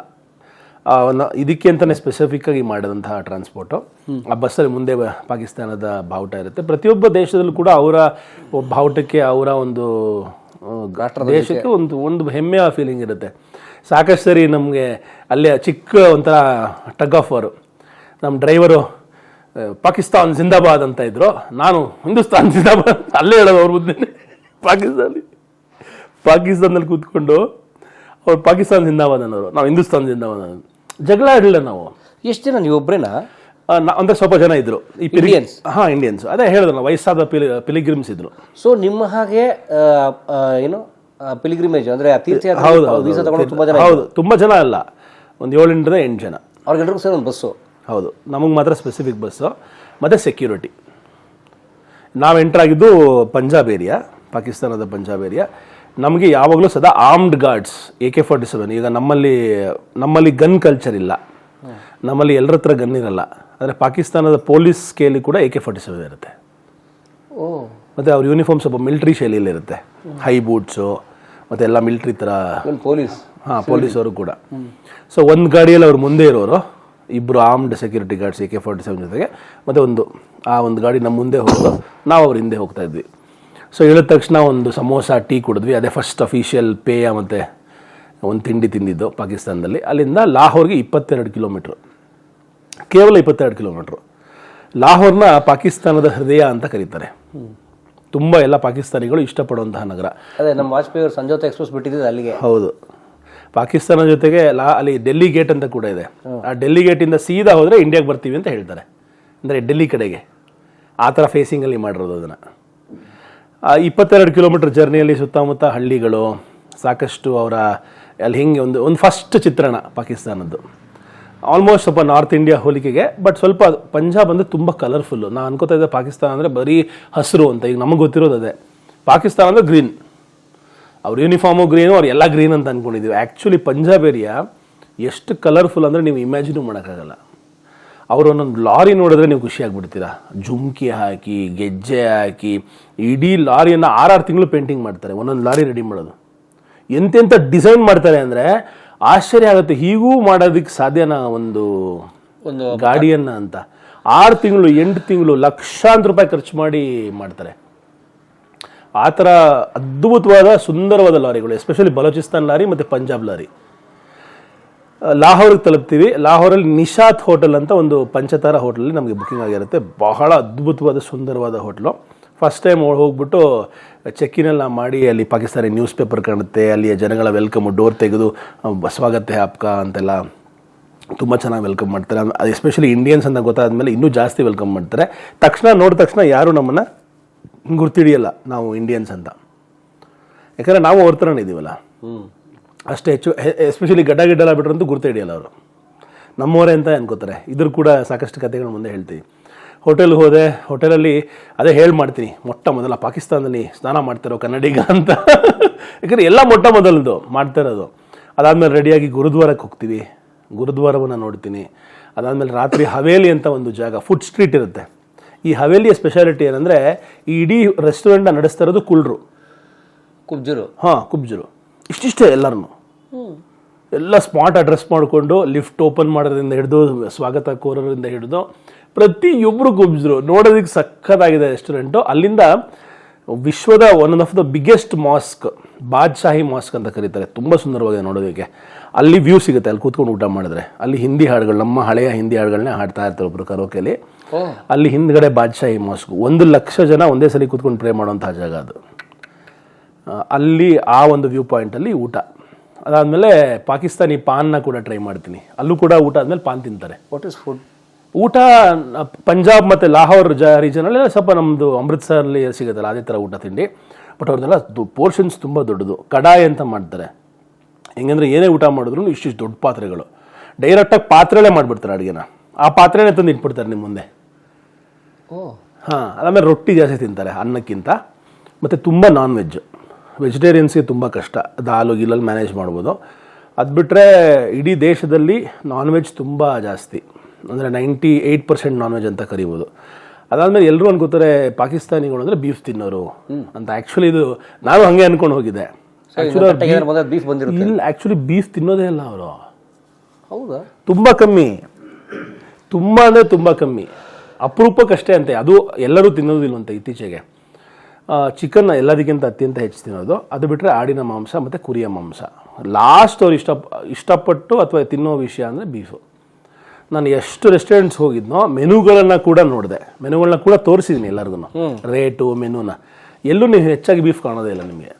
ಒಂದು ಇದಕ್ಕೆ ಅಂತಾನೆ ಸ್ಪೆಸಿಫಿಕ್ ಆಗಿ ಮಾಡಿದಂತಹ ಟ್ರಾನ್ಸ್ಪೋರ್ಟು ಆ ಬಸ್ಸಲ್ಲಿ ಮುಂದೆ ಪಾಕಿಸ್ತಾನದ ಬಾವುಟ ಇರುತ್ತೆ. ಪ್ರತಿಯೊಬ್ಬ ದೇಶದಲ್ಲೂ ಕೂಡ ಅವರ ಬಾವುಟಕ್ಕೆ ಅವರ ಒಂದು ದೇಶಕ್ಕೆ ಒಂದು ಒಂದು ಹೆಮ್ಮೆಯ ಫೀಲಿಂಗ್ ಇರುತ್ತೆ. ಸಾಕಷ್ಟು ಸರಿ ನಮಗೆ ಅಲ್ಲೇ ಚಿಕ್ಕ ಒಂಥರ ಟಗ್ ಆಫ್ ಅವರು ನಮ್ಮ ಡ್ರೈವರು ಪಾಕಿಸ್ತಾನ್ ಜಿಂದಾಬಾದ್ ಅಂತ ಇದ್ರು. ನಾನು ಹಿಂದೂಸ್ತಾನ್ ಜಿಂದಾಬಾದ್ ಅಲ್ಲೇ ಹೇಳೋದು ಅವ್ರ ಮುಂದೆ. ಪಾಕಿಸ್ತಾನಿ ಪಾಕಿಸ್ತಾನದಲ್ಲಿ ಕೂತ್ಕೊಂಡು ಅವ್ರು ಪಾಕಿಸ್ತಾನ್ ಜಿಂದಾಬಾದ್ ಅನ್ನೋರು. ನಾವು ಹಿಂದೂಸ್ತಾನ್ ಜಿಂದಾಬಾದ್ ಅನ್ನೋದು ಜಗಳ ಆಡಲಿಲ್ಲ ನಾವು. ಎಷ್ಟು ಜನ ನೀವು ಒಬ್ಬರೇನ ಅಂದ್ರೆ ಸ್ವಲ್ಪ ಜನ ಇದ್ರು. ಈ ಪಿಲಿಯನ್ಸ್? ಹಾಂ ಇಂಡಿಯನ್ಸ್ ಅದೇ ಹೇಳಿದ್ರಲ್ಲ ವಯಸ್ಸಾದ ಪಿಲಿ ಪಿಲಿಗ್ರಿಮ್ಸ್ ಇದ್ರು. ಸೊ ನಿಮ್ಮ ಹಾಗೆ ಏನು? ಪಿಲಿಗ್ರಿಮೇಜ್ ಅಂದರೆ ಹೌದು ಹೌದು ತುಂಬಾ ಜನ ಹೌದು ತುಂಬ ಜನ ಅಲ್ಲ. ಒಂದು ಏಳೆಂಟರಿಂದ ಎಂಟು ಜನ. ಅವ್ರಿಗೆಲ್ರಿಗೂ ಸರ್ ಒಂದು ಬಸ್ಸು. ಹೌದು ನಮಗೆ ಮಾತ್ರ ಸ್ಪೆಸಿಫಿಕ್ ಬಸ್ಸು ಮತ್ತು ಸೆಕ್ಯೂರಿಟಿ ನಾವು ಎಂಟರ್ ಆಗಿದ್ದು ಪಂಜಾಬ್ ಏರಿಯಾ ಪಾಕಿಸ್ತಾನದ ಪಂಜಾಬ್ ಏರಿಯಾ ನಮಗೆ ಯಾವಾಗಲೂ ಸದಾ armed guards A K forty seven ಈಗ ನಮ್ಮಲ್ಲಿ ನಮ್ಮಲ್ಲಿ ಗನ್ ಕಲ್ಚರ್ ಇಲ್ಲ. ನಮ್ಮಲ್ಲಿ ಎಲ್ಲರ ಹತ್ರ ಗನ್ ಇರಲ್ಲ. ಆದರೆ ಪಾಕಿಸ್ತಾನದ ಪೊಲೀಸ್ ಸ್ಕೇಲಿ ಕೂಡ ಎ ಕೆ ಫಾರ್ಟಿ ಸೆವೆನ್ ಇರುತ್ತೆ. ಓ. ಮತ್ತು ಅವ್ರ ಯೂನಿಫಾರ್ಮ್ ಸ್ವಲ್ಪ ಮಿಲ್ಟ್ರಿ ಶೈಲಿಯಲ್ಲಿ ಇರುತ್ತೆ. ಹೈ ಬೂಟ್ಸು ಮತ್ತು ಎಲ್ಲ ಮಿಲ್ಟ್ರಿ ಥರ ಪೊಲೀಸ್ ಹಾಂ ಪೊಲೀಸವರು ಕೂಡ. ಸೊ ಒಂದು ಗಾಡಿಯಲ್ಲಿ ಅವ್ರು ಮುಂದೆ ಇರೋರು ಇಬ್ಬರು armed security guards A K forty seven ಜೊತೆಗೆ ಮತ್ತು ಒಂದು ಆ ಒಂದು ಗಾಡಿ ನಮ್ಮ ಮುಂದೆ ಹೋಗೋದು ನಾವು ಅವ್ರ ಹಿಂದೆ ಹೋಗ್ತಾ ಇದ್ವಿ. ಸೊ ಇಳಿದ ತಕ್ಷಣ ಒಂದು ಸಮೋಸ ಟೀ ಕುಡಿದ್ವಿ. ಅದೇ ಫಸ್ಟ್ ಅಫಿಷಿಯಲ್ ಪೇಯ ಮತ್ತು ಒಂದು ತಿಂಡಿ ತಿಂದಿದ್ದು ಪಾಕಿಸ್ತಾನದಲ್ಲಿ. ಅಲ್ಲಿಂದ ಲಾಹೋರ್ಗೆ ಇಪ್ಪತ್ತೆರಡು ಕಿಲೋಮೀಟ್ರು ಕೇವಲ ಇಪ್ಪತ್ತೆರಡು ಕಿಲೋಮೀಟ್ರು ಲಾಹೋರ್ನ ಪಾಕಿಸ್ತಾನದ ಹೃದಯ ಅಂತ ಕರೀತಾರೆ. ತುಂಬ ಎಲ್ಲ ಪಾಕಿಸ್ತಾನಿಗಳು ಇಷ್ಟಪಡುವಂತಹ ನಗರ. ಅದೇ ನಮ್ಮ ವಾಜಪೇಯಿ ಅವರು ಸಂಜೋತ ಎಕ್ಸ್ಪ್ರೆಸ್ ಬಿಟ್ಟಿದ್ದು ಅಲ್ಲಿಗೆ. ಹೌದು. ಪಾಕಿಸ್ತಾನ ಜೊತೆಗೆ ಲಾ ಅಲ್ಲಿ ಡೆಲ್ಲಿ ಗೇಟ್ ಅಂತ ಕೂಡ ಇದೆ. ಆ ಡೆಲ್ಲಿ ಗೇಟಿಂದ ಸೀದಾ ಹೋದರೆ ಇಂಡಿಯಾಗೆ ಬರ್ತೀವಿ ಅಂತ ಹೇಳ್ತಾರೆ. ಅಂದರೆ ಡೆಲ್ಲಿ ಕಡೆಗೆ. ಆ ಥರ ಫೇಸಿಂಗಲ್ಲಿ ಮಾಡಿರೋದು ಅದನ್ನು. ಇಪ್ಪತ್ತೆರಡು ಕಿಲೋಮೀಟರ್ ಜರ್ನಿಯಲ್ಲಿ ಸುತ್ತಮುತ್ತ ಹಳ್ಳಿಗಳು ಸಾಕಷ್ಟು ಅವರ ಅಲ್ಲಿ ಹಿಂಗೆ ಒಂದು ಒಂದು ಫಸ್ಟ್ ಚಿತ್ರಣ ಪಾಕಿಸ್ತಾನದ್ದು. ಆಲ್ಮೋಸ್ಟ್ ಸ್ವಲ್ಪ ನಾರ್ತ್ ಇಂಡಿಯಾ ಹೋಲಿಕೆಗೆ ಬಟ್ ಸ್ವಲ್ಪ ಪಂಜಾಬ್ ಅಂದರೆ ತುಂಬ ಕಲರ್ಫುಲ್ಲು ನಾನು ಅನ್ಕೋತಾ ಇದ್ದೆ ಪಾಕಿಸ್ತಾನ ಅಂದರೆ ಬರೀ ಹಸಿರು ಅಂತ, ಈಗ ನಮಗೆ ಗೊತ್ತಿರೋದು ಅದೇ. ಪಾಕಿಸ್ತಾನ ಅಂದರೆ ಗ್ರೀನ್ ಅವ್ರ ಯೂನಿಫಾರ್ಮು ಗ್ರೀನು ಅವ್ರು ಎಲ್ಲ ಗ್ರೀನ್ ಅಂತ ಅಂದ್ಕೊಂಡಿದ್ದೀವಿ ಆ್ಯಕ್ಚುಲಿ ಪಂಜಾಬ್ ಏರಿಯಾ ಎಷ್ಟು ಕಲರ್ಫುಲ್ ಅಂದರೆ ನೀವು ಇಮ್ಯಾಜಿನೂ ಮಾಡೋಕ್ಕಾಗಲ್ಲ. ಅವರು ಒಂದೊಂದು ಲಾರಿ ನೋಡಿದ್ರೆ ನೀವು ಖುಷಿ ಆಗ್ಬಿಡ್ತೀರಾ. ಜುಮ್ಕಿ ಹಾಕಿ, ಗೆಜ್ಜೆ ಹಾಕಿ, ಇಡೀ ಲಾರಿಯನ್ನು ಆರಾರು ತಿಂಗಳು ಪೇಂಟಿಂಗ್ ಮಾಡ್ತಾರೆ. ಒಂದೊಂದು ಲಾರಿ ರೆಡಿ ಮಾಡೋದು. ಎಂತೆಂಥ ಡಿಸೈನ್ ಮಾಡ್ತಾರೆ ಅಂದರೆ ಆಶ್ಚರ್ಯ ಆಗುತ್ತೆ. ಹೀಗೂ ಮಾಡೋದಕ್ಕೆ ಸಾಧ್ಯನಾ ಒಂದು ಒಂದು ಗಾಡಿಯನ್ನ ಅಂತ. ಆರು ತಿಂಗಳು ಎಂಟು ತಿಂಗಳು ಲಕ್ಷಾಂತರ ರೂಪಾಯಿ ಖರ್ಚು ಮಾಡಿ ಮಾಡ್ತಾರೆ. ಆ ಥರ ಅದ್ಭುತವಾದ ಸುಂದರವಾದ ಲಾರಿಗಳು ಎಸ್ಪೆಷಲಿ ಬಲೂಚಿಸ್ತಾನ್ ಲಾರಿ ಮತ್ತು ಪಂಜಾಬ್ ಲಾರಿ. ಲಾಹೋರಿಗೆ ತಲುಪ್ತೀವಿ. ಲಾಹೋರಲ್ಲಿ ನಿಶಾತ್ ಹೋಟೆಲ್ ಅಂತ ಒಂದು ಪಂಚತಾರ ಹೋಟೆಲಲ್ಲಿ ನಮಗೆ ಬುಕಿಂಗ್ ಆಗಿರುತ್ತೆ. ಬಹಳ ಅದ್ಭುತವಾದ ಸುಂದರವಾದ ಹೋಟ್ಲು. ಫಸ್ಟ್ ಟೈಮ್ ಹೋಗ್ಬಿಟ್ಟು ಚೆಕ್ಕಿನೆಲ್ಲ ಮಾಡಿ ಅಲ್ಲಿ ಪಾಕಿಸ್ತಾನಿ ನ್ಯೂಸ್ ಪೇಪರ್ ಕಾಣುತ್ತೆ ಅಲ್ಲಿಯ ಜನಗಳ ವೆಲ್ಕಮ್ ಡೋರ್ ತೆಗೆದು ಸ್ವಾಗತ ಹೇ ಆಪ್ಕಾ ಅಂತೆಲ್ಲ ತುಂಬ ಚೆನ್ನಾಗಿ ವೆಲ್ಕಮ್ ಮಾಡ್ತಾರೆ. ಅದು ಎಸ್ಪೆಷಲಿ ಇಂಡಿಯನ್ಸ್ ಅಂತ ಗೊತ್ತಾದ ಮೇಲೆ ಇನ್ನೂ ಜಾಸ್ತಿ ವೆಲ್ಕಮ್ ಮಾಡ್ತಾರೆ. ತಕ್ಷಣ ನೋಡಿದ ತಕ್ಷಣ ಯಾರು ನಮ್ಮನ್ನು ಗುರ್ತಿಡಿಯಲ್ಲ ನಾವು ಇಂಡಿಯನ್ಸ್ ಅಂತ. ಯಾಕಂದರೆ ನಾವು ಅವ್ರ ಥರನೇ ಇದ್ದೀವಲ್ಲ ಹ್ಞೂ ಅಷ್ಟೇ ಹೆಚ್ಚು ಎಸ್ಪೆಷಲಿ ಗಡ್ಡ ಗಿಡ್ಡಲ್ಲ ಬಿಟ್ರಂತೂ ಗುರ್ತೇ ಹಿಡಿಯಲ್ಲ ಅವರು. ನಮ್ಮವರೇ ಅಂತ ಅನ್ಕೋತಾರೆ. ಇದ್ರ ಕೂಡ ಸಾಕಷ್ಟು ಕಥೆಗಳು ಮುಂದೆ ಹೇಳ್ತೀವಿ. ಹೋಟೆಲ್ಗೆ ಹೋದೆ ಹೋಟೆಲಲ್ಲಿ ಅದೇ ಹೇಳಿ ಮಾಡ್ತೀನಿ. ಮೊಟ್ಟ ಮೊದಲ ಪಾಕಿಸ್ತಾನದಲ್ಲಿ ಸ್ನಾನ ಮಾಡ್ತಿರೋ ಕನ್ನಡಿಗ ಅಂತ. ಯಾಕಂದರೆ ಎಲ್ಲ ಮೊಟ್ಟ ಮೊದಲದು ಮಾಡ್ತಾ ಇರೋದು ಅದಾದಮೇಲೆ ರೆಡಿಯಾಗಿ ಗುರುದ್ವಾರಕ್ಕೆ ಹೋಗ್ತೀವಿ. ಗುರುದ್ವಾರವನ್ನು ನೋಡ್ತೀನಿ. ಅದಾದಮೇಲೆ ರಾತ್ರಿ ಹವೇಲಿ ಅಂತ ಒಂದು ಜಾಗ ಫುಡ್ ಸ್ಟ್ರೀಟ್ ಇರುತ್ತೆ. ಈ ಹವೇಲಿಯ ಸ್ಪೆಷಾಲಿಟಿ ಏನಂದರೆ ಈ ಇಡೀ ರೆಸ್ಟೋರೆಂಟ್ನ ನಡೆಸ್ತಾ ಇರೋದು ಕುಳ್ರು ಕುಬ್ಜರು. ಹಾಂ ಕುಬ್ಜರು. ಇಷ್ಟಿಷ್ಟೇ ಎಲ್ಲರನ್ನು ಎಲ್ಲ ಸ್ಮಾರ್ಟ್ ಅಡ್ರೆಸ್ ಮಾಡಿಕೊಂಡು ಲಿಫ್ಟ್ ಓಪನ್ ಮಾಡೋದ್ರಿಂದ ಹಿಡಿದು ಸ್ವಾಗತ ಕೋರೋದ್ರಿಂದ ಹಿಡಿದು ಪ್ರತಿಯೊಬ್ಬರು ಕುಬ್ಜರು ನೋಡೋದಕ್ಕೆ ಸಖತ್ತಾಗಿದೆ ರೆಸ್ಟೋರೆಂಟು ಅಲ್ಲಿಂದ ವಿಶ್ವದ one of the biggest mosque Badshahi mosque ಅಂತ ಕರೀತಾರೆ. ತುಂಬ ಸುಂದರವಾಗಿದೆ ನೋಡೋದಕ್ಕೆ. ಅಲ್ಲಿ ವ್ಯೂ ಸಿಗುತ್ತೆ ಅಲ್ಲಿ ಕೂತ್ಕೊಂಡು ಊಟ ಮಾಡಿದ್ರೆ. ಅಲ್ಲಿ ಹಿಂದಿ ಹಾಡುಗಳು ನಮ್ಮ ಹಳೆಯ ಹಿಂದಿ ಹಾಡುಗಳನ್ನೇ ಹಾಡ್ತಾ ಇರ್ತಾರೆ ಒಬ್ರು ಕರೋಕೆಯಲ್ಲಿ ಅಲ್ಲಿ ಹಿಂದ್ಗಡೆ ಬಾದ್ಶಾಹಿ ಮಾಸ್ಕ್ ಒಂದು ಲಕ್ಷ ಜನ ಒಂದೇ ಸಲ ಕೂತ್ಕೊಂಡು ಪ್ರೇ ಮಾಡುವಂಥ ಜಾಗ ಅದು. ಅಲ್ಲಿ ಆ ಒಂದು ವ್ಯೂ ಪಾಯಿಂಟಲ್ಲಿ ಊಟ. ಅದಾದಮೇಲೆ ಪಾಕಿಸ್ತಾನಿ ಪಾನ್ನ ಕೂಡ ಟ್ರೈ ಮಾಡ್ತೀನಿ. ಅಲ್ಲೂ ಕೂಡ ಊಟ ಆದಮೇಲೆ ಪಾನ್ ತಿಂತಾರೆ. ವಾಟ್ ಇಸ್ ಫುಡ್ ಊಟ ಪಂಜಾಬ್ ಮತ್ತು ಲಾಹೋರ್ ಜ ರೀಜನಲ್ಲಿ ಸ್ವಲ್ಪ ನಮ್ಮದು ಅಮೃತ್ಸರಲ್ಲಿ ಸಿಗುತ್ತಲ್ಲ ಅದೇ ಥರ ಊಟ ತಿಂಡಿ. ಬಟ್ ಅವ್ರದ್ದೆಲ್ಲ ಪೋರ್ಷನ್ಸ್ ತುಂಬ ದೊಡ್ಡದು. ಕಡಾಯಿ ಅಂತ ಮಾಡ್ತಾರೆ. ಹೆಂಗಂದ್ರೆ ಏನೇ ಊಟ ಮಾಡಿದ್ರು ಇಷ್ಟಿಷ್ಟು ದೊಡ್ಡ ಪಾತ್ರೆಗಳು. ಡೈರೆಕ್ಟಾಗಿ ಪಾತ್ರೆಲೇ ಮಾಡಿಬಿಡ್ತಾರೆ ಅಡುಗೆನ. ಆ ಪಾತ್ರೆನೇ ತಂದು ಇಟ್ಬಿಡ್ತಾರೆ ನಿಮ್ಮ ಮುಂದೆ. ಓ. ಹಾಂ ಆಮೇಲೆ ರೊಟ್ಟಿ ಜಾಸ್ತಿ ತಿಂತಾರೆ ಅನ್ನಕ್ಕಿಂತ. ಮತ್ತು ತುಂಬ ನಾನ್ ವೆಜ್ ವೆಜಿಟೇರಿಯನ್ಸ್ಗೆ ತುಂಬ ಕಷ್ಟ. ದಾಲು ಗಿಲಲ್ಲಿ ಮ್ಯಾನೇಜ್ ಮಾಡ್ಬೋದು. ಅದು ಬಿಟ್ಟರೆ ಇಡೀ ದೇಶದಲ್ಲಿ ನಾನ್ ವೆಜ್ ತುಂಬ ಜಾಸ್ತಿ. ಅಂದರೆ ninety eight percent non veg ಅಂತ ಕರಿಬೋದು. ಅದಾದಮೇಲೆ ಎಲ್ಲರೂ ಅನ್ಕೋತಾರೆ ಪಾಕಿಸ್ತಾನಿಗಳು ಅಂದರೆ ಬೀಫ್ ತಿನ್ನೋರು ಅಂತ. ಆ್ಯಕ್ಚುಲಿ ಇದು ನಾನು ಹಾಗೆ ಅನ್ಕೊಂಡು ಹೋಗಿದ್ದೆ ಬೀಫ್ ಬಂದಿರುತ್ತೆ. ಇಲ್ಲ ಆ್ಯಕ್ಚುಲಿ ಬೀಫ್ ತಿನ್ನೋದೇ ಇಲ್ಲ ಅವರು. ಹೌದಾ? ತುಂಬ ಕಮ್ಮಿ. ತುಂಬ ಅಂದರೆ ತುಂಬ ಕಮ್ಮಿ. ಅಪರೂಪಕ್ಕಷ್ಟೇ ಅಂತೆ. ಅದು ಎಲ್ಲರೂ ತಿನ್ನೋದಿಲ್ವಂತೆ ಇತ್ತೀಚೆಗೆ. ಚಿಕನ್ನ ಎಲ್ಲದಕ್ಕಿಂತ ಅತ್ಯಂತ ಹೆಚ್ಚು ತಿನ್ನೋದು. ಅದು ಬಿಟ್ಟರೆ ಆಡಿನ ಮಾಂಸ ಮತ್ತು ಕುರಿಯ ಮಾಂಸ. ಲಾಸ್ಟ್ ಅವ್ರು ಇಷ್ಟ ಇಷ್ಟಪಟ್ಟು ಅಥವಾ ತಿನ್ನೋ ವಿಷಯ ಅಂದರೆ ಬೀಫು ನಾನು ಎಷ್ಟು ರೆಸ್ಟೋರೆಂಟ್ಸ್ ಹೋಗಿದ್ನೋ ಮೆನುಗಳನ್ನು ಕೂಡ ನೋಡಿದೆ. ಮೆನುಗಳನ್ನ ಕೂಡ ತೋರಿಸಿದ್ದೀನಿ ಎಲ್ಲರಿಗೂ ರೇಟು ಮೆನುನ. ಎಲ್ಲೂ ನೀವು ಹೆಚ್ಚಾಗಿ ಬೀಫ್ ಕಾಣೋದೇ ಇಲ್ಲ ನಿಮಗೆ.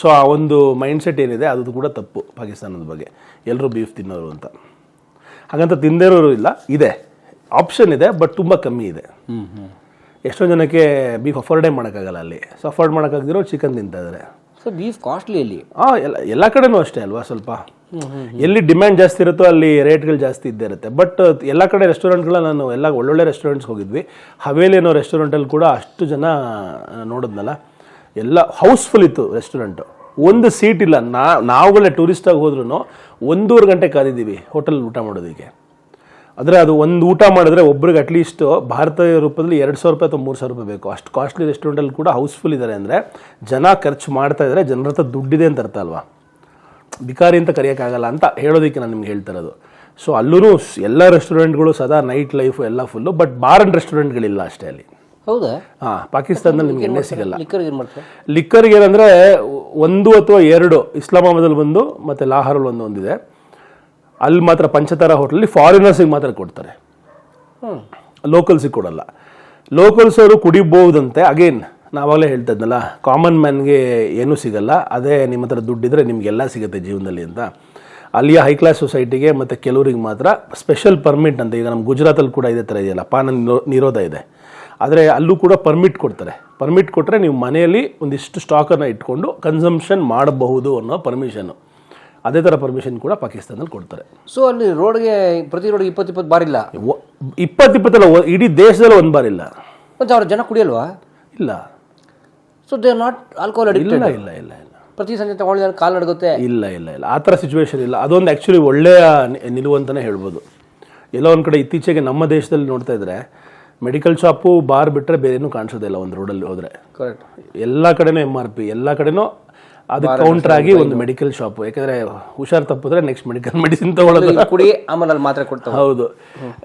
ಸೊ ಆ ಒಂದು ಮೈಂಡ್ಸೆಟ್ ಏನಿದೆ ಅದು ಕೂಡ ತಪ್ಪು ಪಾಕಿಸ್ತಾನದ ಬಗ್ಗೆ. ಎಲ್ಲರೂ ಬೀಫ್ ತಿನ್ನೋರು ಅಂತ. ಹಾಗಂತ ತಿಂದಿರೋರು ಇಲ್ಲ ಇದೆ. ಆಪ್ಷನ್ ಇದೆ ಬಟ್ ತುಂಬ ಕಮ್ಮಿ ಇದೆ. ಎಷ್ಟೊಂದು ಜನಕ್ಕೆ ಬೀಫ್ ಅಫೋರ್ಡೇ ಮಾಡೋಕ್ಕಾಗಲ್ಲ ಅಲ್ಲಿ. ಸೊ ಅಫೋರ್ಡ್ ಮಾಡೋಕ್ಕಾಗದಿರೋ ಚಿಕನ್ ತಿಂತಾ ಇದ್ದಾರೆ ಸೊ ಬೀಫ್ ಕಾಸ್ಟ್ಲಿ ಅಲ್ಲಿ. ಹಾಂ ಎಲ್ಲ ಎಲ್ಲ ಕಡೆನೂ ಅಷ್ಟೇ ಅಲ್ವಾ ಸ್ವಲ್ಪ? ಎಲ್ಲಿ ಡಿಮ್ಯಾಂಡ್ ಜಾಸ್ತಿ ಇರುತ್ತೋ ಅಲ್ಲಿ ರೇಟ್ಗಳು ಜಾಸ್ತಿ ಇದ್ದೇ ಇರುತ್ತೆ. ಬಟ್ ಎಲ್ಲ ಕಡೆ ರೆಸ್ಟೋರೆಂಟ್ಗಳ ನಾನು ಎಲ್ಲ ಒಳ್ಳೊಳ್ಳೆ ರೆಸ್ಟೋರೆಂಟ್ಸ್ ಹೋಗಿದ್ವಿ. ಹವೇಲಿ ಅನ್ನೋ ರೆಸ್ಟೋರೆಂಟಲ್ಲಿ ಕೂಡ ಅಷ್ಟು ಜನ ನೋಡಿದ್ನಲ್ಲ. ಎಲ್ಲ ಹೌಸ್ಫುಲ್ ಇತ್ತು ರೆಸ್ಟೋರೆಂಟು. ಒಂದು ಸೀಟ್ ಇಲ್ಲ. ನಾ, ನಾವುಗಳೇ ಟೂರಿಸ್ಟಾಗಿ ಹೋದ್ರೂ ಒಂದೂವರೆ ಗಂಟೆ ಕಾದಿದ್ದೀವಿ ಹೋಟೆಲ್ ಊಟ ಮಾಡೋದಕ್ಕೆ. ಆದರೆ ಅದು ಒಂದು ಊಟ ಮಾಡಿದ್ರೆ ಒಬ್ರಿಗೆ ಅಟ್ಲೀಸ್ಟ್ ಭಾರತೀಯ ರೂಪದಲ್ಲಿ ಎರಡು ಸಾವಿರ ರೂಪಾಯಿ ಅಥವಾ ಮೂರು ಸಾವಿರ ರೂಪಾಯಿ ಬೇಕು. ಅಷ್ಟು ಕಾಸ್ಟ್ಲಿ ರೆಸ್ಟೋರೆಂಟಲ್ಲಿ ಕೂಡ ಹೌಸ್ಫುಲ್ ಇದ್ದಾರೆ ಅಂದರೆ ಜನ ಖರ್ಚು ಮಾಡ್ತಾ ಇದ್ದಾರೆ ಜನರ ಹತ್ರ ದುಡ್ಡಿದೆ ಅಂತ ಅರ್ಥ ಅಲ್ವಾ? ಬಿಕಾರಿ ಅಂತ ಕರೆಯೋಕ್ಕಾಗಲ್ಲ ಅಂತ ಹೇಳೋದಕ್ಕೆ ನಾನು ನಿಮ್ಗೆ ಹೇಳ್ತಾ ಇರೋದು. ಸೊ ಅಲ್ಲೂ ಎಲ್ಲ ರೆಸ್ಟೋರೆಂಟ್ಗಳು ಸದಾ ನೈಟ್ ಲೈಫು ಎಲ್ಲ ಫುಲ್ಲು ಬಟ್ ಬಾರ್ ಅಂಡ್ ರೆಸ್ಟೋರೆಂಟ್ಗಳಿಲ್ಲ ಅಷ್ಟೇ ಅಲ್ಲಿ. ಹೌದಾ? ಹಾಂ ಪಾಕಿಸ್ತಾನದಲ್ಲಿ ನಿಮ್ಗೆ ಎಣ್ಣೆ ಸಿಗಲ್ಲ. ಲಿಕ್ಕರ್ಗೆ ಏನಂದರೆ ಒಂದು ಅಥವಾ ಎರಡು ಇಸ್ಲಾಮಾಬಾದಲ್ಲಿ ಒಂದು ಮತ್ತು ಲಾಹೋರಲ್ಲಿ ಒಂದು ಒಂದಿದೆ. ಅಲ್ಲಿ ಮಾತ್ರ ಪಂಚತಾರ ಹೋಟ್ಲಲ್ಲಿ ಫಾರಿನರ್ಸಿಗೆ ಮಾತ್ರ ಕೊಡ್ತಾರೆ. ಲೋಕಲ್ಸಿಗೆ ಕೊಡಲ್ಲ. ಲೋಕಲ್ಸ್ ಅವರು ಕುಡಿಬಹುದಂತೆ ಅಗೇನ್ ನಾವಾಗಲೇ ಹೇಳ್ತಾ ಇದ್ನಲ್ಲ ಕಾಮನ್ ಮ್ಯಾನ್ಗೆ ಏನೂ ಸಿಗಲ್ಲ ಅದೇ ನಿಮ್ಮ ಹತ್ರ ದುಡ್ಡಿದ್ರೆ ನಿಮಗೆಲ್ಲ ಸಿಗುತ್ತೆ ಜೀವನದಲ್ಲಿ ಅಂತ. ಅಲ್ಲಿಯ ಹೈ ಕ್ಲಾಸ್ ಸೊಸೈಟಿಗೆ ಮತ್ತು ಕೆಲವರಿಗೆ ಮಾತ್ರ ಸ್ಪೆಷಲ್ ಪರ್ಮಿಟ್ ಅಂತ ಈಗ ನಮ್ಮ ಗುಜರಾತಲ್ಲಿ ಕೂಡ ಇದೇ ಥರ ಇದೆಯಲ್ಲ ಪಾನ ನಿರೋ- ನಿರೋಧ ಇದೆ. ಆದರೆ ಅಲ್ಲೂ ಕೂಡ ಪರ್ಮಿಟ್ ಕೊಡ್ತಾರೆ. ಪರ್ಮಿಟ್ ಕೊಟ್ಟರೆ ನೀವು ಮನೆಯಲ್ಲಿ ಒಂದಿಷ್ಟು ಸ್ಟಾಕನ್ನು ಇಟ್ಕೊಂಡು ಕನ್ಸಂಪ್ಷನ್ ಮಾಡಬಹುದು ಅನ್ನೋ ಪರ್ಮಿಷನ್ನು ಅದೇ ಥರ ಪರ್ಮಿಷನ್ ಕೂಡ ಪಾಕಿಸ್ತಾನದಲ್ಲಿ ಕೊಡ್ತಾರೆ. ಸೊ ಅಲ್ಲಿ ರೋಡ್ಗೆ ಪ್ರತಿ ರೋಡ್ಗೆ ಇಪ್ಪತ್ತು ಇಪ್ಪತ್ತು ಬಾರಿ ಇಲ್ಲ? ಇಪ್ಪತ್ತು ಇಪ್ಪತ್ತಲ್ಲ ಇಡೀ ದೇಶದಲ್ಲಿ ಒಂದು ಬಾರಿಲ್ಲ ಇಲ್ಲ. ಮತ್ತು ಅವ್ರ ಜನ ಕುಡಿಯಲ್ವಾ? ಇಲ್ಲ. So they are not alcohol addicted ಇಲ್ಲ ಇಲ್ಲ ಇಲ್ಲ ಇಲ್ಲ. ಪ್ರತಿ ಸಂಜೆ ತಗೊಂಡಿದ್ದಾರೆ ಕಾಲು ನಡಗುತ್ತೆ ಇಲ್ಲ ಇಲ್ಲ ಇಲ್ಲ. ಆ ಥರ ಸಿಚುವೇಶನ್ ಇಲ್ಲ. ಅದೊಂದು ಆ್ಯಕ್ಚುಲಿ ಒಳ್ಳೆಯ ನಿಲುವು ಅಂತಲೇ ಹೇಳ್ಬೋದು. ಎಲ್ಲೋ ಒಂದು ಕಡೆ ಇತ್ತೀಚೆಗೆ ನಮ್ಮ ದೇಶದಲ್ಲಿ ನೋಡ್ತಾ ಇದ್ರೆ ಮೆಡಿಕಲ್ ಶಾಪು ಬಾರ್ ಬಿಟ್ಟರೆ ಬೇರೆ ಏನೂ ಕಾಣಿಸೋದಿಲ್ಲ ಒಂದು ರೋಡಲ್ಲಿ ಹೋದರೆ. ಕರೆಕ್ಟ್ ಎಲ್ಲ ಕಡೆನೂ ಎಂ ಆರ್ ಪಿ ಎಲ್ಲ ಕಡೆನೂ ಅದು ಕೌಂಟರ್ ಆಗಿ ಒಂದು ಮೆಡಿಕಲ್ ಶಾಪ್ ಯಾಕಂದ್ರೆ ಹುಷಾರ್ ತಪ್ಪಿದ್ರೆ ನೆಕ್ಸ್ಟ್ ಮೆಡಿಕಲ್ ಮೆಡಿಸಿನ್ ತಗೊಳ್ಳೋದು. ಕುಡಿ ಆಮೇಲೆ ಅಲ್ಲಿ ಮಾತ್ರೆ ಕೊಡ್ತಾರೆ ಹೌದು.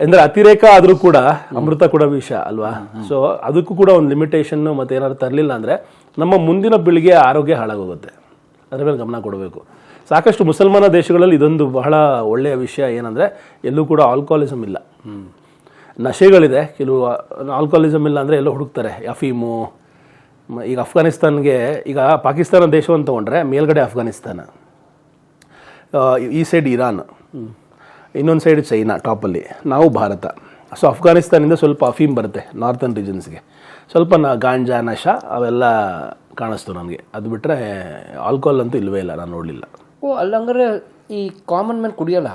ಅಂದ್ರೆ ಅತಿರೇಕ ಆದ್ರೂ ಕೂಡ ಅಮೃತ ಕೂಡ ವಿಷ ಅಲ್ವಾ? ಸೊ ಅದಕ್ಕೂ ಕೂಡ ಒಂದು ಲಿಮಿಟೇಷನ್ ಮತ್ತೆ ಏನಾದ್ರು ತರಲಿಲ್ಲ ಅಂದ್ರೆ ನಮ್ಮ ಮುಂದಿನ ಪೀಳಿಗೆ ಆರೋಗ್ಯ ಹಾಳಾಗೋಗುತ್ತೆ. ಅದ್ರ ಮೇಲೆ ಗಮನ ಕೊಡಬೇಕು. ಸಾಕಷ್ಟು ಮುಸಲ್ಮಾನ ದೇಶಗಳಲ್ಲಿ ಇದೊಂದು ಬಹಳ ಒಳ್ಳೆಯ ವಿಷಯ ಏನಂದ್ರೆ ಎಲ್ಲೂ ಕೂಡ ಆಲ್ಕೋಹಾಲಿಸಮ್ ಇಲ್ಲ. ನಶೆಗಳಿದೆ. ಕೆಲವು ಆಲ್ಕೋಹಾಲಿಸಮ್ ಇಲ್ಲ ಅಂದ್ರೆ ಎಲ್ಲೋ ಹುಡುಕ್ತಾರೆ. ಅಫೀಮು ಈಗ ಅಫ್ಘಾನಿಸ್ತಾನ್ಗೆ ಈಗ ಪಾಕಿಸ್ತಾನ ದೇಶವನ್ನು ತೊಗೊಂಡ್ರೆ ಮೇಲ್ಗಡೆ ಅಫ್ಘಾನಿಸ್ತಾನ. ಈ ಸೈಡ್ ಇರಾನ್. ಇನ್ನೊಂದು ಸೈಡ್ ಚೈನಾ ಟಾಪಲ್ಲಿ ನಾವು ಭಾರತ. ಸೊ ಅಫ್ಘಾನಿಸ್ತಾನಿಂದ ಸ್ವಲ್ಪ ಅಫೀಮ್ ಬರುತ್ತೆ ನಾರ್ತನ್ ರೀಜನ್ಸ್ಗೆ ಸ್ವಲ್ಪ ನ ಗಾಂಜಾ ನಶ ಅವೆಲ್ಲ ಕಾಣಿಸ್ತು ನನಗೆ ಅದು ಬಿಟ್ಟರೆ ಆಲ್ಕೋಹಾಲ್ ಅಂತೂ ಇಲ್ಲವೇ ಇಲ್ಲ ನಾನು ನೋಡಲಿಲ್ಲ. ಓ ಅಲ್ಲಂಗ್ರೆ ಈ ಕಾಮನ್ ಮ್ಯಾನ್ ಕುಡಿಯೋಲ್ಲ?